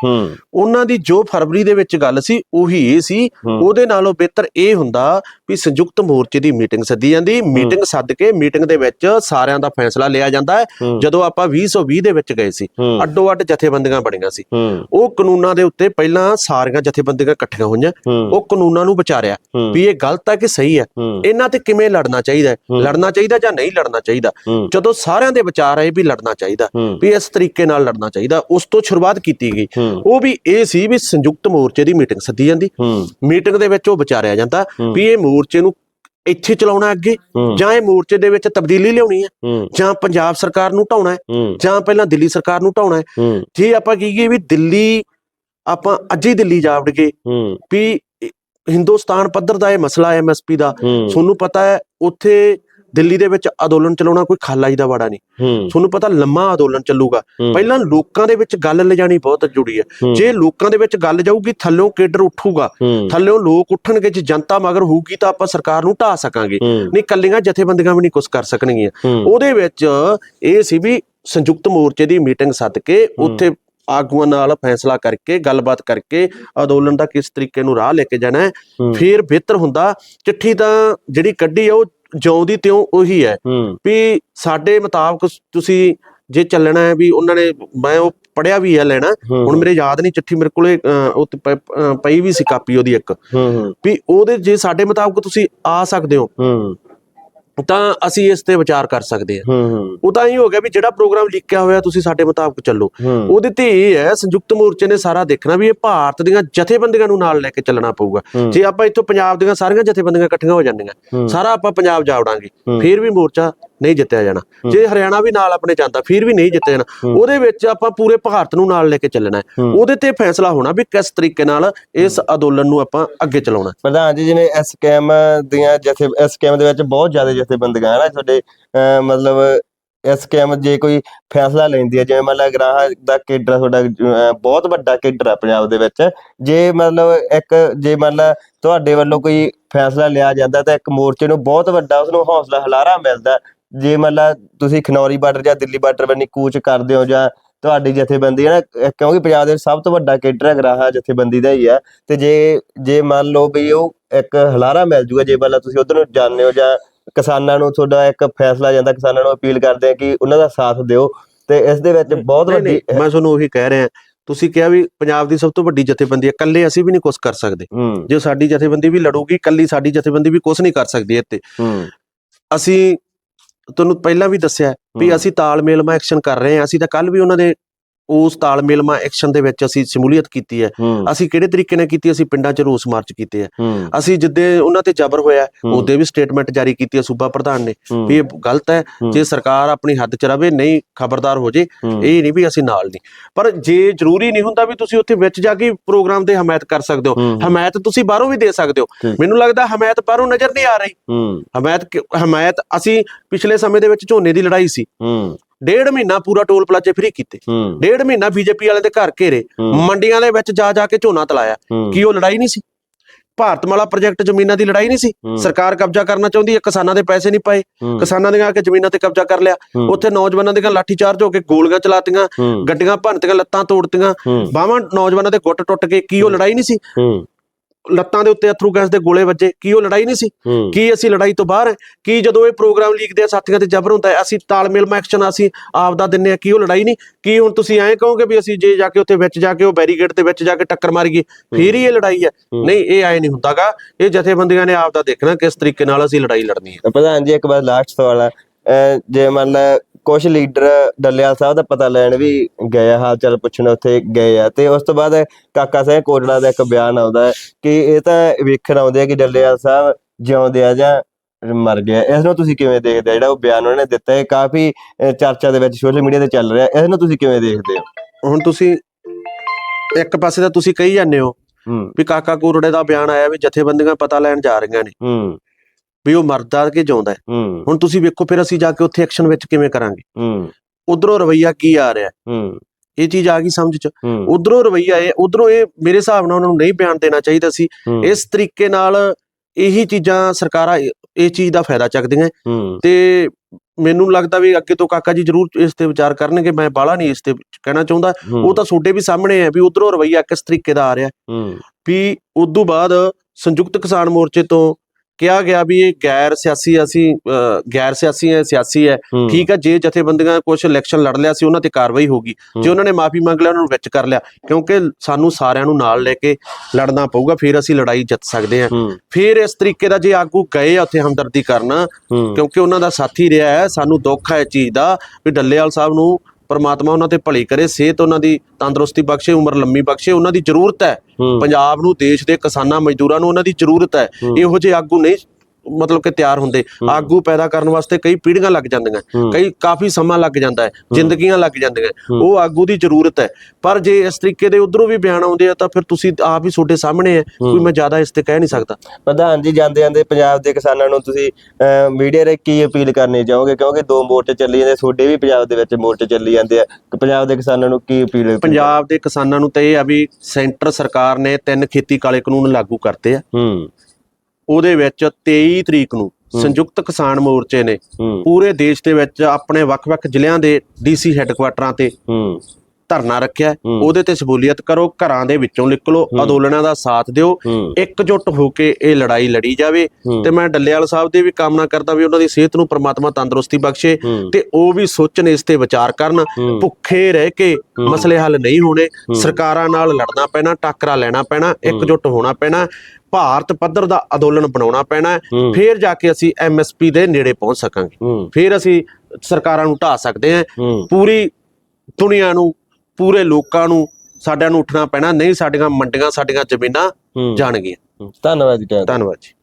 ਉਹਨਾਂ ਦੀ ਜੋ ਫਰਵਰੀ ਦੇ ਵਿੱਚ ਗੱਲ ਸੀ ਉਹੀ ਇਹ ਸੀ। ਉਹਦੇ ਨਾਲੋਂ ਬਿਹਤਰ ਇਹ ਹੁੰਦਾ ਵੀ ਸੰਯੁਕਤ ਮੋਰਚੇ ਦੀ ਮੀਟਿੰਗ ਸੱਦੀ ਜਾਂਦੀ। ਮੀਟਿੰਗ ਸੱਦ ਕੇ ਮੀਟਿੰਗ ਦੇ ਵਿੱਚ ਸਾਰਿਆਂ ਦਾ ਫੈਸਲਾ ਲਿਆ ਜਾਂਦਾ ਹੈ। ਜਦੋਂ ਆਪਾਂ 2020 ਦੇ ਵਿੱਚ ਗਏ ਸੀ ਅੱਡੋ ਅੱਡ ਜਥੇਬੰਦੀਆਂ ਬਣੀਆਂ ਸੀ। ਉਹ ਕਾਨੂੰਨਾਂ ਦੇ ਉੱਤੇ ਪਹਿਲਾਂ ਸਾਰੀਆਂ ਜਥੇਬੰਦੀਆਂ ਇਕੱਠੀਆਂ ਹੋਈਆਂ ਉਹ ਕਾਨੂੰਨਾਂ ਨੂੰ ਵਿਚਾਰਿਆ ਵੀ ਇਹ ਗਲਤ ਹੈ ਕਿ ਸਹੀ ਹੈ। ਇਹਨਾਂ ਤੇ ਕਿਵੇਂ ਲੜਨਾ ਚਾਹੀਦਾ ਹੈ। ਲੜਨਾ ਚਾਹੀਦਾ ਜਾਂ ਨਹੀਂ ਲੜਨਾ ਚਾਹੀਦਾ? ਜਦੋਂ ਸਾਰਿਆਂ ਦੇ ਵਿਚਾਰ ਆਏ ਵੀ ਲੜਨਾ ਚਾਹੀਦਾ ਵੀ ਇਸ ਤਰੀਕੇ ਨਾਲ ਲੜਨਾ ਚਾਹੀਦਾ ਉਸ ਤੋਂ ਸ਼ੁਰੂਆਤ ਕੀਤੀ ਗਈ। ਉਹ ਵੀ ਇਹ ਸੀ ਵੀ ਸੰਯੁਕਤ ਮੋਰਚੇ ਦੀ ਮੀਟਿੰਗ ਸੱਦੀ ਜਾਂਦੀ। ਮੀਟਿੰਗ ਦੇ ਵਿੱਚ ਉਹ ਵਿਚਾਰਿਆ ਜਾਂਦਾ। ਵੀ ਇਹ ਮੋਰਚੇ ਨੂੰ ਇੱਥੇ ਚਲਾਉਣਾ ਅੱਗੇ ਜਾਂ ਇਹ ਮੋਰਚੇ ਦੇ ਵਿੱਚ ਤਬਦੀਲੀ ਲਿਆਉਣੀ ਹੈ ਜਾਂ ਪੰਜਾਬ ਸਰਕਾਰ ਨੂੰ ਢਾਉਣਾ ਹੈ ਜਾਂ ਪਹਿਲਾਂ ਦਿੱਲੀ ਸਰਕਾਰ ਨੂੰ ਢਾਉਣਾ ਹੂੰ, ਜੇ ਆਪਾਂ ਕਹੀਏ ਵੀ ਦਿੱਲੀ ਆਪਾਂ ਅੱਜ ਹੀ ਦਿੱਲੀ ਜਾ ਵੜਗੇ ਵੀ ਹਿੰਦੁਸਤਾਨ ਪੱਧਰ ਦਾ ਇਹ ਮਸਲਾ ਹੈ ਐਮਐਸਪੀ ਦਾ ਤੁਹਾਨੂੰ ਪਤਾ ਹੈ ਉੱਥੇ ਦਿੱਲੀ ਦੇ ਵਿੱਚ ਅੰਦੋਲਨ ਚਲਾਉਣਾ ਕੋਈ ਖਾਲਾ ਜੀ ਦਾ ਵਾੜਾ ਨਹੀਂ। ਤੁਹਾਨੂੰ ਪਤਾ ਲੰਮਾ ਅੰਦੋਲਨ ਚੱਲੂਗਾ। ਪਹਿਲਾਂ ਲੋਕਾਂ ਦੇ ਵਿੱਚ ਗੱਲ ਲਿਜਾਣੀ ਬਹੁਤ ਜ਼ਰੂਰੀ ਹੈ। ਜੇ ਲੋਕਾਂ ਦੇ ਵਿੱਚ ਗੱਲ ਜਾਊਗੀ ਥੱਲੋਂ ਕੇਡਰ ਉੱਠੂਗਾ ਥੱਲੋਂ ਲੋਕ ਉੱਠਣਗੇ ਜੇ ਜਨਤਾ ਮਗਰ ਹੋਊਗੀ ਤਾਂ ਆਪਾਂ ਸਰਕਾਰ ਨੂੰ ਢਾ ਸਕਾਂਗੇ। ਨਹੀਂ ਕੱਲੀਆਂ ਜਥੇਬੰਦੀਆਂ ਵੀ ਨਹੀਂ ਕੁਝ ਕਰ ਸਕਣਗੀਆਂ। ਉਹਦੇ ਵਿੱਚ ਇਹ ਸੀ ਵੀ ਸੰਯੁਕਤ ਮੋਰਚੇ ਦੀ ਮੀਟਿੰਗ ਸੱਦ ਕੇ ਉੱਥੇ ਆਗੂਆਂ ਨਾਲ ਫੈਸਲਾ ਕਰਕੇ ਗੱਲਬਾਤ ਕਰਕੇ ਅੰਦੋਲਨ ਦਾ ਕਿਸ ਤਰੀਕੇ ਨੂੰ ਰਾਹ ਲੈ ਕੇ ਜਾਣਾ ਹੈ ਫਿਰ ਬਿਹਤਰ ਹੁੰਦਾ ਚਿੱਠੀ ਤਾਂ ਜਿਹੜੀ ਕੱਢੀ ਆ ਉਹ ਜਿਉਂ ਦੀ ਤਿਉਂ ਉਹੀ ਹੈ। ਵੀ ਸਾਡੇ ਮੁਤਾਬਕ ਤੁਸੀਂ ਜੇ ਚੱਲਣਾ ਹੈ ਵੀ ਉਹਨਾਂ ਨੇ ਮੈਂ ਉਹ ਪੜਿਆ ਵੀ ਹੈ ਲੈਣਾ ਹੁਣ ਮੇਰੇ ਯਾਦ ਨਹੀਂ ਚਿੱਠੀ ਮੇਰੇ ਕੋਲੇ ਪਈ ਵੀ ਸੀ ਕਾਪੀ ਉਹਦੀ ਇੱਕ। ਵੀ ਉਹਦੇ ਜੇ ਸਾਡੇ ਮੁਤਾਬਕ ਤੁਸੀਂ ਆ ਸਕਦੇ ਹੂੰ, ਤਾਂ ਅਸੀਂ ਇਸ ਤੇ ਵਿਚਾਰ ਕਰ ਸਕਦੇ ਹਾਂ। ਹੂੰ, ਹੂੰ, ਉਹ ਤਾਂ ਇਹ ਹੋ ਗਿਆ ਵੀ ਜਿਹੜਾ ਪ੍ਰੋਗਰਾਮ ਲਿਖਿਆ ਹੋਇਆ ਤੁਸੀਂ ਸਾਡੇ ਮੁਤਾਬਕ ਚੱਲੋ। ਹੂੰ, ਉਹਦੇ ਤੇ ਇਹ ਹੈ ਸੰਯੁਕਤ ਮੋਰਚੇ ਨੇ ਸਾਰਾ ਦੇਖਣਾ ਵੀ ਇਹ ਭਾਰਤ ਦੀਆਂ ਜਥੇਬੰਦੀਆਂ ਨੂੰ ਨਾਲ ਲੈ ਕੇ ਚੱਲਣਾ ਪਊਗਾ। ਹੂੰ, ਜੇ ਆਪਾਂ ਇੱਥੋਂ ਪੰਜਾਬ ਦੀਆਂ ਸਾਰੀਆਂ ਜਥੇਬੰਦੀਆਂ ਇਕੱਠੀਆਂ ਹੋ ਜਾਂਦੀਆਂ ਹੂੰ, ਸਾਰਾ ਆਪਾਂ ਪੰਜਾਬ ਜਾ ਵੜਾਂਗੇ ਹੂੰ। ਫਿਰ ਵੀ ਮੋਰਚਾ ਨਹੀਂ ਜਿੱਤਿਆ ਜਾਣਾ। ਜੇ ਹਰਿਆਣਾ ਵੀ ਨਾਲ ਆਪਣੇ ਜਾਂਦਾ ਫਿਰ ਵੀ ਨਹੀਂ ਜਿੱਤਿਆ ਜਾਣਾ। ਉਹਦੇ ਵਿੱਚ ਆਪਾਂ ਪੂਰੇ ਭਾਰਤ ਨੂੰ ਨਾਲ ਲੈ ਕੇ ਚੱਲਣਾ ਹੈ। ਉਹਦੇ ਤੇ ਫੈਸਲਾ ਹੋਣਾ ਵੀ ਕਿਸ ਤਰੀਕੇ ਨਾਲ ਇਸ ਅੰਦੋਲਨ ਨੂੰ ਆਪਾਂ ਅੱਗੇ ਚਲਾਉਣਾ। ਪ੍ਰਧਾਨ ਜੀ ਜਿਵੇਂ ਇਸ ਸਕੈਮ ਦੀਆਂ ਜਥੇ ਇਸ ਸਕੈਮ ਦੇ ਵਿੱਚ ਬਹੁਤ ਜ਼ਿਆਦਾ ਜਥੇਬੰਦੀਆਂ ਹਨ। ਤੁਹਾਡੇ ਮਤਲਬ ਇਸ ਸਕੈਮ ਜੇ ਕੋਈ ਫੈਸਲਾ ਲੈਂਦੀ ਹੈ ਜਿਵੇਂ ਮਤਲਬ ਗ੍ਰਾਹ ਦਾ ਕੇਡਰ ਤੁਹਾਡਾ ਬਹੁਤ ਵੱਡਾ ਕੇਡਰ ਆ ਪੰਜਾਬ ਦੇ ਵਿੱਚ। ਜੇ ਮਤਲਬ ਇੱਕ ਜੇ ਮਤਲਬ ਤੁਹਾਡੇ ਵੱਲੋਂ ਕੋਈ ਫੈਸਲਾ ਲਿਆ ਜਾਂਦਾ ਤਾਂ ਇੱਕ ਮੋਰਚੇ ਨੂੰ ਬਹੁਤ ਵੱਡਾ ਉਸ ਨੂੰ ਹੌਸਲਾ ਹਲਾਰਾ ਮਿਲਦਾ। ਜੇ ਮਤਲਬ ਤੁਸੀਂ ਖਨੌਰੀ ਬਾਰਡਰ ਜਾਂ ਦਿੱਲੀ ਬਾਰਡਰ ਬੰਨੀ ਕੂਚ ਕਰਦੇ ਹੋ ਜਾਂ ਤੁਹਾਡੀ ਜਥੇਬੰਦੀ ਹੈ ਨਾ ਕਿਉਂਕਿ ਪੰਜਾਬ ਦੇ ਸਭ ਤੋਂ ਵੱਡਾ ਕੇਡਰ ਗ੍ਰਾਹਾ ਜਥੇਬੰਦੀ ਦਾ ਹੀ ਆ ਤੇ ਜੇ ਜੇ ਮੰਨ ਲਓ ਵੀ ਉਹ ਇੱਕ ਹਲਾਰਾ ਮਿਲ ਜੂਗਾ ਜੇ ਮਤਲਬ ਤੁਸੀਂ ਉਧਰ ਨੂੰ ਜਾਂਦੇ ਹੋ ਜਾਂ ਕਿਸਾਨਾਂ ਨੂੰ ਤੁਹਾਡਾ ਇੱਕ ਫੈਸਲਾ ਜਾਂਦਾ ਕਿਸਾਨਾਂ ਨੂੰ ਅਪੀਲ ਕਰਦੇ ਆ ਕਿ ਉਹਨਾਂ ਦਾ ਸਾਥ ਦਿਓ ਤੇ ਇਸ ਦੇ ਵਿੱਚ ਬਹੁਤ ਵੱਡੀ ਮੈਂ ਤੁਹਾਨੂੰ ਉਹੀ ਕਹਿ ਰਿਹਾ ਤੁਸੀਂ ਕਿਹਾ ਵੀ ਪੰਜਾਬ ਦੀ ਸਭ ਤੋਂ ਵੱਡੀ ਜਥੇਬੰਦੀ ਹੈ ਇਕੱਲੇ ਅਸੀਂ ਵੀ ਨਹੀਂ ਕੁਝ ਕਰ ਸਕਦੇ। ਜੇ ਸਾਡੀ ਜਥੇਬੰਦੀ ਵੀ ਲੜੂਗੀ ਇਕੱਲੀ ਸਾਡੀ ਜਥੇਬੰਦੀ ਵੀ ਕੁਝ ਨਹੀਂ ਕਰ ਸਕਦੀ ਇੱਥੇ। ਅਸੀਂ ਤੁਹਾਨੂੰ ਪਹਿਲਾਂ ਵੀ ਦੱਸਿਆ ਵੀ। ਅਸੀਂ ਤਾਲਮੇਲਮਾ ਐਕਸ਼ਨ ਕਰ ਰਹੇ ਹਾਂ ਅਸੀਂ ਤਾਂ ਕੱਲ ਵੀ ਉਹਨਾਂ ਦੇ ਉਸ ਤਾਲਮੇਲਮਾ ਐਕਸ਼ਨ ਦੇ ਵਿੱਚ ਅਸੀਂ ਸ਼ਮੂਲੀਅਤ ਕੀਤੀ ਹੈ। ਅਸੀਂ ਕਿਹੜੇ ਤਰੀਕੇ ਨਾਲ ਕੀਤੀ ਅਸੀਂ ਪਿੰਡਾਂ 'ਚ ਰੋਸ ਮਾਰਚ ਕੀਤੇ ਆ ਹੂੰ। ਅਸੀਂ ਜਿੱਦੇ ਉਹਨਾਂ ਤੇ ਜ਼ਬਰ ਹੋਇਆ। ਉਹਦੇ ਵੀ ਸਟੇਟਮੈਂਟ ਜਾਰੀ ਕੀਤੀ ਹੈ ਸੂਬਾ ਪ੍ਰਧਾਨ ਨੇ ਵੀ ਇਹ ਗਲਤ ਹੈ। ਜੇ ਸਰਕਾਰ ਆਪਣੀ ਹੱਦ 'ਚ ਰਵੇ ਨਹੀਂ ਖਬਰਦਾਰ ਹੋ ਜੇ ਇਹ ਨਹੀਂ ਵੀ ਅਸੀਂ ਨਾਲ ਨਹੀਂ। ਪਰ ਜੇ ਜ਼ਰੂਰੀ ਨਹੀਂ ਹੁੰਦਾ ਵੀ ਤੁਸੀਂ ਉੱਥੇ ਵਿੱਚ ਜਾ ਕੇ ਪ੍ਰੋਗਰਾਮ ਦੇ ਹਮਾਇਤ ਕਰ ਸਕਦੇ ਹੋ। ਹਮਾਇਤ ਤੁਸੀਂ ਬਾਹਰੋਂ ਵੀ ਦੇ ਸਕਦੇ ਹੋ। ਮੈਨੂੰ ਲੱਗਦਾ ਹਮਾਇਤ ਬਾਹਰੋਂ ਨਜ਼ਰ ਨਹੀਂ ਆ ਰਹੀ। ਹਮਾਇਤ ਹਮਾਇਤ ਅਸੀਂ ਪਿਛਲੇ ਸਮੇਂ ਦੇ ਵਿੱਚ ਝੋਨੇ ਦੀ ਲੜਾਈ ਸੀ। ਡੇਢ ਮਹੀਨਾ ਪੂਰਾ ਟੋਲ ਪਲਾਜ਼ੇ ਫ੍ਰੀ ਕੀਤੇ। ਡੇਢ ਮਹੀਨਾ ਬੀਜੇਪੀ ਵਾਲੇ ਦੇ ਘਰ ਘੇਰੇ ਮੰਡੀਆਂ ਦੇ ਵਿੱਚ ਜਾ ਜਾ ਕੇ ਝੋਨਾ ਤਲਾਇਆ। ਕੀ ਉਹ ਲੜਾਈ ਨਹੀਂ ਸੀ? ਭਾਰਤਮਾਲਾ ਪ੍ਰੋਜੈਕਟ ਜ਼ਮੀਨਾਂ ਦੀ ਲੜਾਈ ਨਹੀਂ ਸੀ? ਸਰਕਾਰ ਕਬਜ਼ਾ ਕਰਨਾ ਚਾਹੁੰਦੀ ਹੈ ਕਿਸਾਨਾਂ ਦੇ ਪੈਸੇ ਨਹੀਂ ਪਾਏ। ਕਿਸਾਨਾਂ ਦੀਆਂ ਆ ਕੇ ਜ਼ਮੀਨਾਂ ਤੇ ਕਬਜ਼ਾ ਕਰ ਲਿਆ। ਉੱਥੇ ਨੌਜਵਾਨਾਂ ਦੀਆਂ ਲਾਠੀ ਚਾਰਜ ਹੋ ਕੇ ਗੋਲੀਆਂ ਚਲਾਤੀਆਂ ਗੱਡੀਆਂ ਭੰਨਤੀਆਂ ਲੱਤਾਂ ਤੋੜਤੀਆਂ। ਬਾਹਾਂ ਨੌਜਵਾਨਾਂ ਦੇ ਗੁੱਟ ਟੁੱਟ ਗਏ। ਕੀ ਉਹ ਲੜਾਈ ਨਹੀਂ ਸੀ? ਲੱਤਾਂ ਦੇ ਉੱਤੇ ਅਥਰੂ ਗੈਸ ਦੇ ਗੋਲੇ ਵੱਜੇ। ਕੀ ਉਹ ਲੜਾਈ ਨਹੀਂ ਸੀ? ਹੂੰ, ਕੀ ਅਸੀਂ ਲੜਾਈ ਤੋਂ ਬਾਹਰ ਹੈ? ਕੀ ਜਦੋਂ ਇਹ ਪ੍ਰੋਗਰਾਮ ਲੀਕਦੇ ਆ ਸਾਥੀਆਂ ਤੇ ਜ਼ਬਰ ਹੁੰਦਾ ਹੈ ਅਸੀਂ ਤਾਲਮੇਲ ਐਕਸ਼ਨ ਅਸੀਂ ਆਪਦਾ ਦਿੰਨੇ ਆ ਕੀ ਉਹ ਲੜਾਈ ਨਹੀਂ? ਕੀ ਹੁਣ ਤੁਸੀਂ ਐਂ ਕਹੋਗੇ ਵੀ ਅਸੀਂ ਜੇ ਜਾ ਕੇ ਉੱਥੇ ਵਿੱਚ ਜਾ ਕੇ ਉਹ ਬੈਰੀਗੇਡ ਦੇ ਵਿੱਚ ਜਾ ਕੇ ਟੱਕਰ ਮਾਰੀਏ ਫੇਰ ਹੀ ਇਹ ਲੜਾਈ ਹੈ। ਹੂੰ। ਨਹੀਂ ਇਹ ਐਂ ਨਹੀਂ ਹੁੰਦਾਗਾ। ਇਹ ਜਥੇਬੰਦੀਆਂ ਨੇ ਆਪਦਾ ਦੇਖਣਾ ਕਿਸ ਤਰੀਕੇ ਨਾਲ ਅਸੀਂ ਲੜਾਈ ਲੜਨੀ ਹੈ। ਪ੍ਰਧਾਨ ਜੀ ਇੱਕ ਵਾਰ ਲਾਸਟ ਸਵਾਲ ਆ ਅਹ ਜੇ ਮੰਨ ਲਾ ਕੁਝ ਲੀਡਰ ਡੱਲੇਵਾਲ ਸਾਹਿਬ ਦਾ ਪਤਾ ਲੈਣ ਵੀ ਗਏ ਹਾਲ ਚਾਲ ਪੁੱਛਣ ਉੱਥੇ ਗਏ ਆ ਤੇ ਉਸ ਤੋਂ ਬਾਅਦ ਕਾਕਾ ਸਿੰਘ ਕੋਟਲਾ ਦਾ ਇੱਕ ਬਿਆਨ ਆਉਂਦਾ ਹੈ ਕਿ ਇਹ ਤਾਂ ਵੇਖਣ ਆਉਂਦੇ ਆ ਕਿ ਡੱਲੇਵਾਲ ਸਾਹਿਬ ਜਿਉਂਦੇ ਆ ਜਾਂ ਮਰ ਗਿਆ। ਇਸ ਨੂੰ ਤੁਸੀਂ ਕਿਵੇਂ ਦੇਖਦੇ ਆ? ਜਿਹੜਾ ਉਹ ਬਿਆਨ ਉਹਨਾਂ ਨੇ ਦਿੱਤਾ ਹੈ ਕਾਫੀ ਚਰਚਾ ਦੇ ਵਿੱਚ ਸੋਸ਼ਲ ਮੀਡੀਆ ਤੇ ਚੱਲ ਰਿਹਾ। ਇਸ ਨੂੰ ਤੁਸੀਂ ਕਿਵੇਂ ਦੇਖਦੇ ਹੋ? ਹੁਣ ਤੁਸੀਂ ਇੱਕ ਪਾਸੇ ਤਾਂ ਤੁਸੀਂ ਕਹੀ ਜਾਂਦੇ ਹੋ ਹੂੰ। ਵੀ ਕਾਕਾ ਕੋਰੜੇ ਦਾ ਬਿਆਨ ਆਇਆ ਵੀ ਜਥੇਬੰਦੀਆਂ ਪਤਾ ਲੈਣ ਜਾ ਰਹੀਆਂ ਨੇ। ਹੂੰ। ਵੀ ਉਹ ਮਰਦਾ ਕਿ ਜਿਉਂਦਾ ਹੈ। ਹੂੰ। ਹੁਣ ਤੁਸੀਂ ਵੇਖੋ ਫਿਰ ਅਸੀਂ ਜਾ ਕੇ ਉੱਥੇ ਐਕਸ਼ਨ ਵਿੱਚ ਕਿਵੇਂ ਕਰਾਂਗੇ? ਹੂੰ। ਉਧਰੋਂ ਰਵਈਆ ਕੀ ਆ ਰਿਹਾ? ਹੂੰ। ਇਹ ਚੀਜ਼ ਆ ਗਈ ਸਮਝ ਚ। ਉਧਰੋਂ ਰਵਈਆ ਇਹ ਉਧਰੋਂ ਇਹ ਮੇਰੇ ਹਿਸਾਬ ਨਾਲ ਉਹਨਾਂ ਨੂੰ ਨਹੀਂ ਬਿਆਨ ਦੇਣਾ ਚਾਹੀਦਾ ਸੀ। ਇਸ ਤਰੀਕੇ ਨਾਲ ਇਹੀ ਚੀਜ਼ਾਂ ਸਰਕਾਰਾਂ ਇਹ ਚੀਜ਼ ਦਾ ਫਾਇਦਾ ਚੱਕਦੀਆਂ ਤੇ ਮੈਨੂੰ ਲੱਗਦਾ ਵੀ ਅੱਗੇ ਤੋਂ ਕਾਕਾ ਜੀ ਜ਼ਰੂਰ ਇਸ ਤੇ ਵਿਚਾਰ ਕਰਨਗੇ। ਮੈਂ ਬਾਹਲਾ ਨਹੀਂ ਇਸ ਤੇ ਕਹਿਣਾ ਚਾਹੁੰਦਾ। ਉਹ ਤਾਂ ਤੁਹਾਡੇ ਵੀ ਸਾਹਮਣੇ ਹੈ ਵੀ ਉਧਰੋਂ ਰਵਈਆ ਕਿਸ ਤਰੀਕੇ ਦਾ ਆ ਰਿਹਾ। ਹੂੰ। ਵੀ ਉਦੋਂ ਬਾਅਦ ਸੰਯੁਕਤ ਕਿਸਾਨ ਮੋਰਚੇ ਤੋਂ ਕਿਹਾ ਗਿਆ ਵੀ ਇਹ ਗੈਰ ਸਿਆਸੀ ਅਸੀਂ ਗੈਰ ਸਿਆਸੀ ਹੈ ਸਿਆਸੀ ਹੈ। ਠੀਕ ਹੈ ਜੇ ਜਥੇਬੰਦੀਆਂ ਕੁਝ ਇਲੈਕਸ਼ਨ ਲੜ ਲਿਆ ਸੀ ਉਹਨਾਂ ਤੇ ਕਾਰਵਾਈ ਹੋਗੀ। ਜੇ ਉਹਨਾਂ ਨੇ ਮਾਫੀ ਮੰਗ ਲਿਆ ਉਹਨਾਂ ਨੂੰ ਵਿੱਚ ਕਰ ਲਿਆ। ਕਿਉਂਕਿ ਸਾਨੂੰ ਸਾਰਿਆਂ ਨੂੰ ਨਾਲ ਲੈ ਕੇ ਲੜਨਾ ਪਊਗਾ ਫਿਰ ਅਸੀਂ ਲੜਾਈ ਜਿੱਤ ਸਕਦੇ ਹਾਂ। ਫਿਰ ਇਸ ਤਰੀਕੇ ਦਾ ਜੇ ਆਗੂ ਗਏ ਆ ਉੱਥੇ ਹਮਦਰਦੀ ਕਰਨ ਕਿਉਂਕਿ ਉਹਨਾਂ ਦਾ ਸਾਥੀ ਰਿਹਾ ਹੈ ਸਾਨੂੰ ਦੁੱਖ ਹੈ ਇਸ ਚੀਜ਼ ਦਾ ਵੀ ਡੱਲੇਵਾਲ ਸਾਹਿਬ ਨੂੰ ਪਰਮਾਤਮਾ ਉਹਨਾਂ ਤੇ ਭਲੀ ਕਰੇ ਸਿਹਤ ਉਹਨਾਂ ਦੀ ਤੰਦਰੁਸਤੀ ਬਖਸ਼ੇ ਉਮਰ ਲੰਮੀ ਬਖਸ਼ੇ ਉਹਨਾਂ ਦੀ ਜ਼ਰੂਰਤ ਹੈ। ਪੰਜਾਬ ਨੂੰ ਦੇਸ਼ ਦੇ ਕਿਸਾਨਾਂ ਮਜ਼ਦੂਰਾਂ ਨੂੰ ਉਹਨਾਂ ਦੀ ਜ਼ਰੂਰਤ ਹੈ। ਹੂੰ। ਇਹੋ ਜਿਹੇ ਆਗੂ ਨਹੀਂ ਮਤਲਬ ਕਿ ਤਿਆਰ ਹੁੰਦੇ। ਆਗੂ ਪੈਦਾ ਕਰਨ ਵਾਸਤੇ ਕਈ ਪੀੜ੍ਹੀਆਂ ਲੱਗ ਜਾਂਦੀਆਂ। ਕਈ ਕਾਫੀ ਸਮਾਂ ਲੱਗ ਜਾਂਦਾ ਹੈ। ਜ਼ਿੰਦਗੀਆਂ ਲੱਗ ਜਾਂਦੀਆਂ। ਉਹ ਆਗੂ ਦੀ ਜ਼ਰੂਰਤ ਹੈ। ਪਰ ਜੇ ਇਸ ਤਰੀਕੇ ਦੇ ਉਧਰੋਂ ਵੀ ਬਿਆਨ ਆਉਂਦੇ ਆ ਤਾਂ ਫਿਰ ਤੁਸੀਂ ਆਪ ਹੀ ਤੁਹਾਡੇ ਸਾਹਮਣੇ ਹੈ ਕੋਈ। ਮੈਂ ਜ਼ਿਆਦਾ ਇਸ ਤੇ ਕਹਿ ਨਹੀਂ ਸਕਦਾ। ਪ੍ਰਧਾਨ ਜੀ ਜਾਂਦੇ ਜਾਂਦੇ ਪੰਜਾਬ ਦੇ ਕਿਸਾਨਾਂ ਨੂੰ ਤੁਸੀਂ ਮੀਡੀਆ ਰੇ ਕੀ ਅਪੀਲ ਕਰਨੀ ਚਾਹੋਗੇ? ਕਿਉਂਕਿ ਦੋ ਮੋਰਚੇ ਚੱਲੀ ਜਾਂਦੇ ਤੁਹਾਡੇ ਵੀ ਪੰਜਾਬ ਦੇ ਵਿੱਚ ਮੋਰਚੇ ਚੱਲੀ ਜਾਂਦੇ ਆ। ਪੰਜਾਬ ਦੇ ਕਿਸਾਨਾਂ ਨੂੰ ਕੀ ਅਪੀਲ ਪੰਜਾਬ ਦੇ ਕਿਸਾਨਾਂ ਨੂੰ ਤਾਂ ਇਹ ਆ ਵੀ ਸੈਂਟਰ ਸਰਕਾਰ ਨੇ ਤਿੰਨ ਖੇਤੀ ਕਾਲੇ ਕਾਨੂੰਨ ਲਾਗੂ ਕਰਤੇ ਆ। ਹੂੰ। ਉਹਦੇ ਵਿੱਚ 23 ਤਰੀਕ ਨੂੰ। ਸੰਯੁਕਤ ਕਿਸਾਨ ਮੋਰਚੇ ਨੇ ਪੂਰੇ ਦੇਸ਼ ਦੇ ਵਿੱਚ ਆਪਣੇ ਵੱਖ-ਵੱਖ ਜ਼ਿਲ੍ਹਿਆਂ ਦੇ ਡੀਸੀ ਹੈੱਡਕੁਆਟਰਾਂ ਤੇ ਧਰਨਾ ਰੱਖਿਆ। ਉਹਦੇ ਤੇ ਸ਼ਮੂਲੀਅਤ ਕਰੋ ਘਰਾਂ ਦੇ ਵਿੱਚੋਂ ਨਿਕਲੋ। ਅੰਦੋਲਨਾਂ ਦਾ ਸਾਥ ਦਿਓ ਇਕਜੁੱਟ ਹੋ ਕੇ ਇਹ ਲੜਾਈ ਲੜੀ ਜਾਵੇ। ਤੇ ਮੈਂ ਡੱਲੇਵਾਲ ਸਾਹਿਬ ਦੀ ਵੀ ਕਾਮਨਾ ਕਰਦਾ ਵੀ ਉਹਨਾਂ ਦੀ ਸਿਹਤ ਨੂੰ ਪ੍ਰਮਾਤਮਾ ਤੰਦਰੁਸਤੀ ਬਖਸ਼ੇ ਤੇ ਉਹ ਵੀ ਸੋਚਣ ਇਸ ਤੇ ਵਿਚਾਰ ਕਰਨ। ਭੁੱਖੇ ਰਹਿ ਕੇ। ਮਸਲੇ ਹੱਲ ਨਹੀਂ ਹੋਣੇ। ਸਰਕਾਰਾਂ ਨਾਲ ਲੜਨਾ ਪੈਣਾ ਟੱਕਰਾ ਲੈਣਾ ਪੈਣਾ ਇਕਜੁੱਟ ਹੋਣਾ ਪੈਣਾ। ਭਾਰਤ ਪੱਧਰ ਦਾ ਅੰਦੋਲਨ ਬਣਾਉਣਾ ਪੈਣਾ ਹੈ। ਫਿਰ ਜਾ ਕੇ ਅਸੀਂ ਐਮਐਸਪੀ ਦੇ ਨੇੜੇ ਪਹੁੰਚ ਸਕਾਂਗੇ। ਫਿਰ ਅਸੀਂ ਸਰਕਾਰਾਂ ਨੂੰ ਢਾ ਸਕਦੇ ਹਾਂ। ਪੂਰੀ ਦੁਨੀਆ ਨੂੰ ਪੂਰੇ ਲੋਕਾਂ ਨੂੰ ਸਾਡਿਆਂ ਨੂੰ ਉੱਠਣਾ ਪੈਣਾ। ਨਹੀਂ ਸਾਡੀਆਂ ਮੰਡੀਆਂ ਸਾਡੀਆਂ ਜ਼ਮੀਨਾਂ ਜਾਣਗੀਆਂ। ਧੰਨਵਾਦ ਜੀ ਧੰਨਵਾਦ ਜੀ।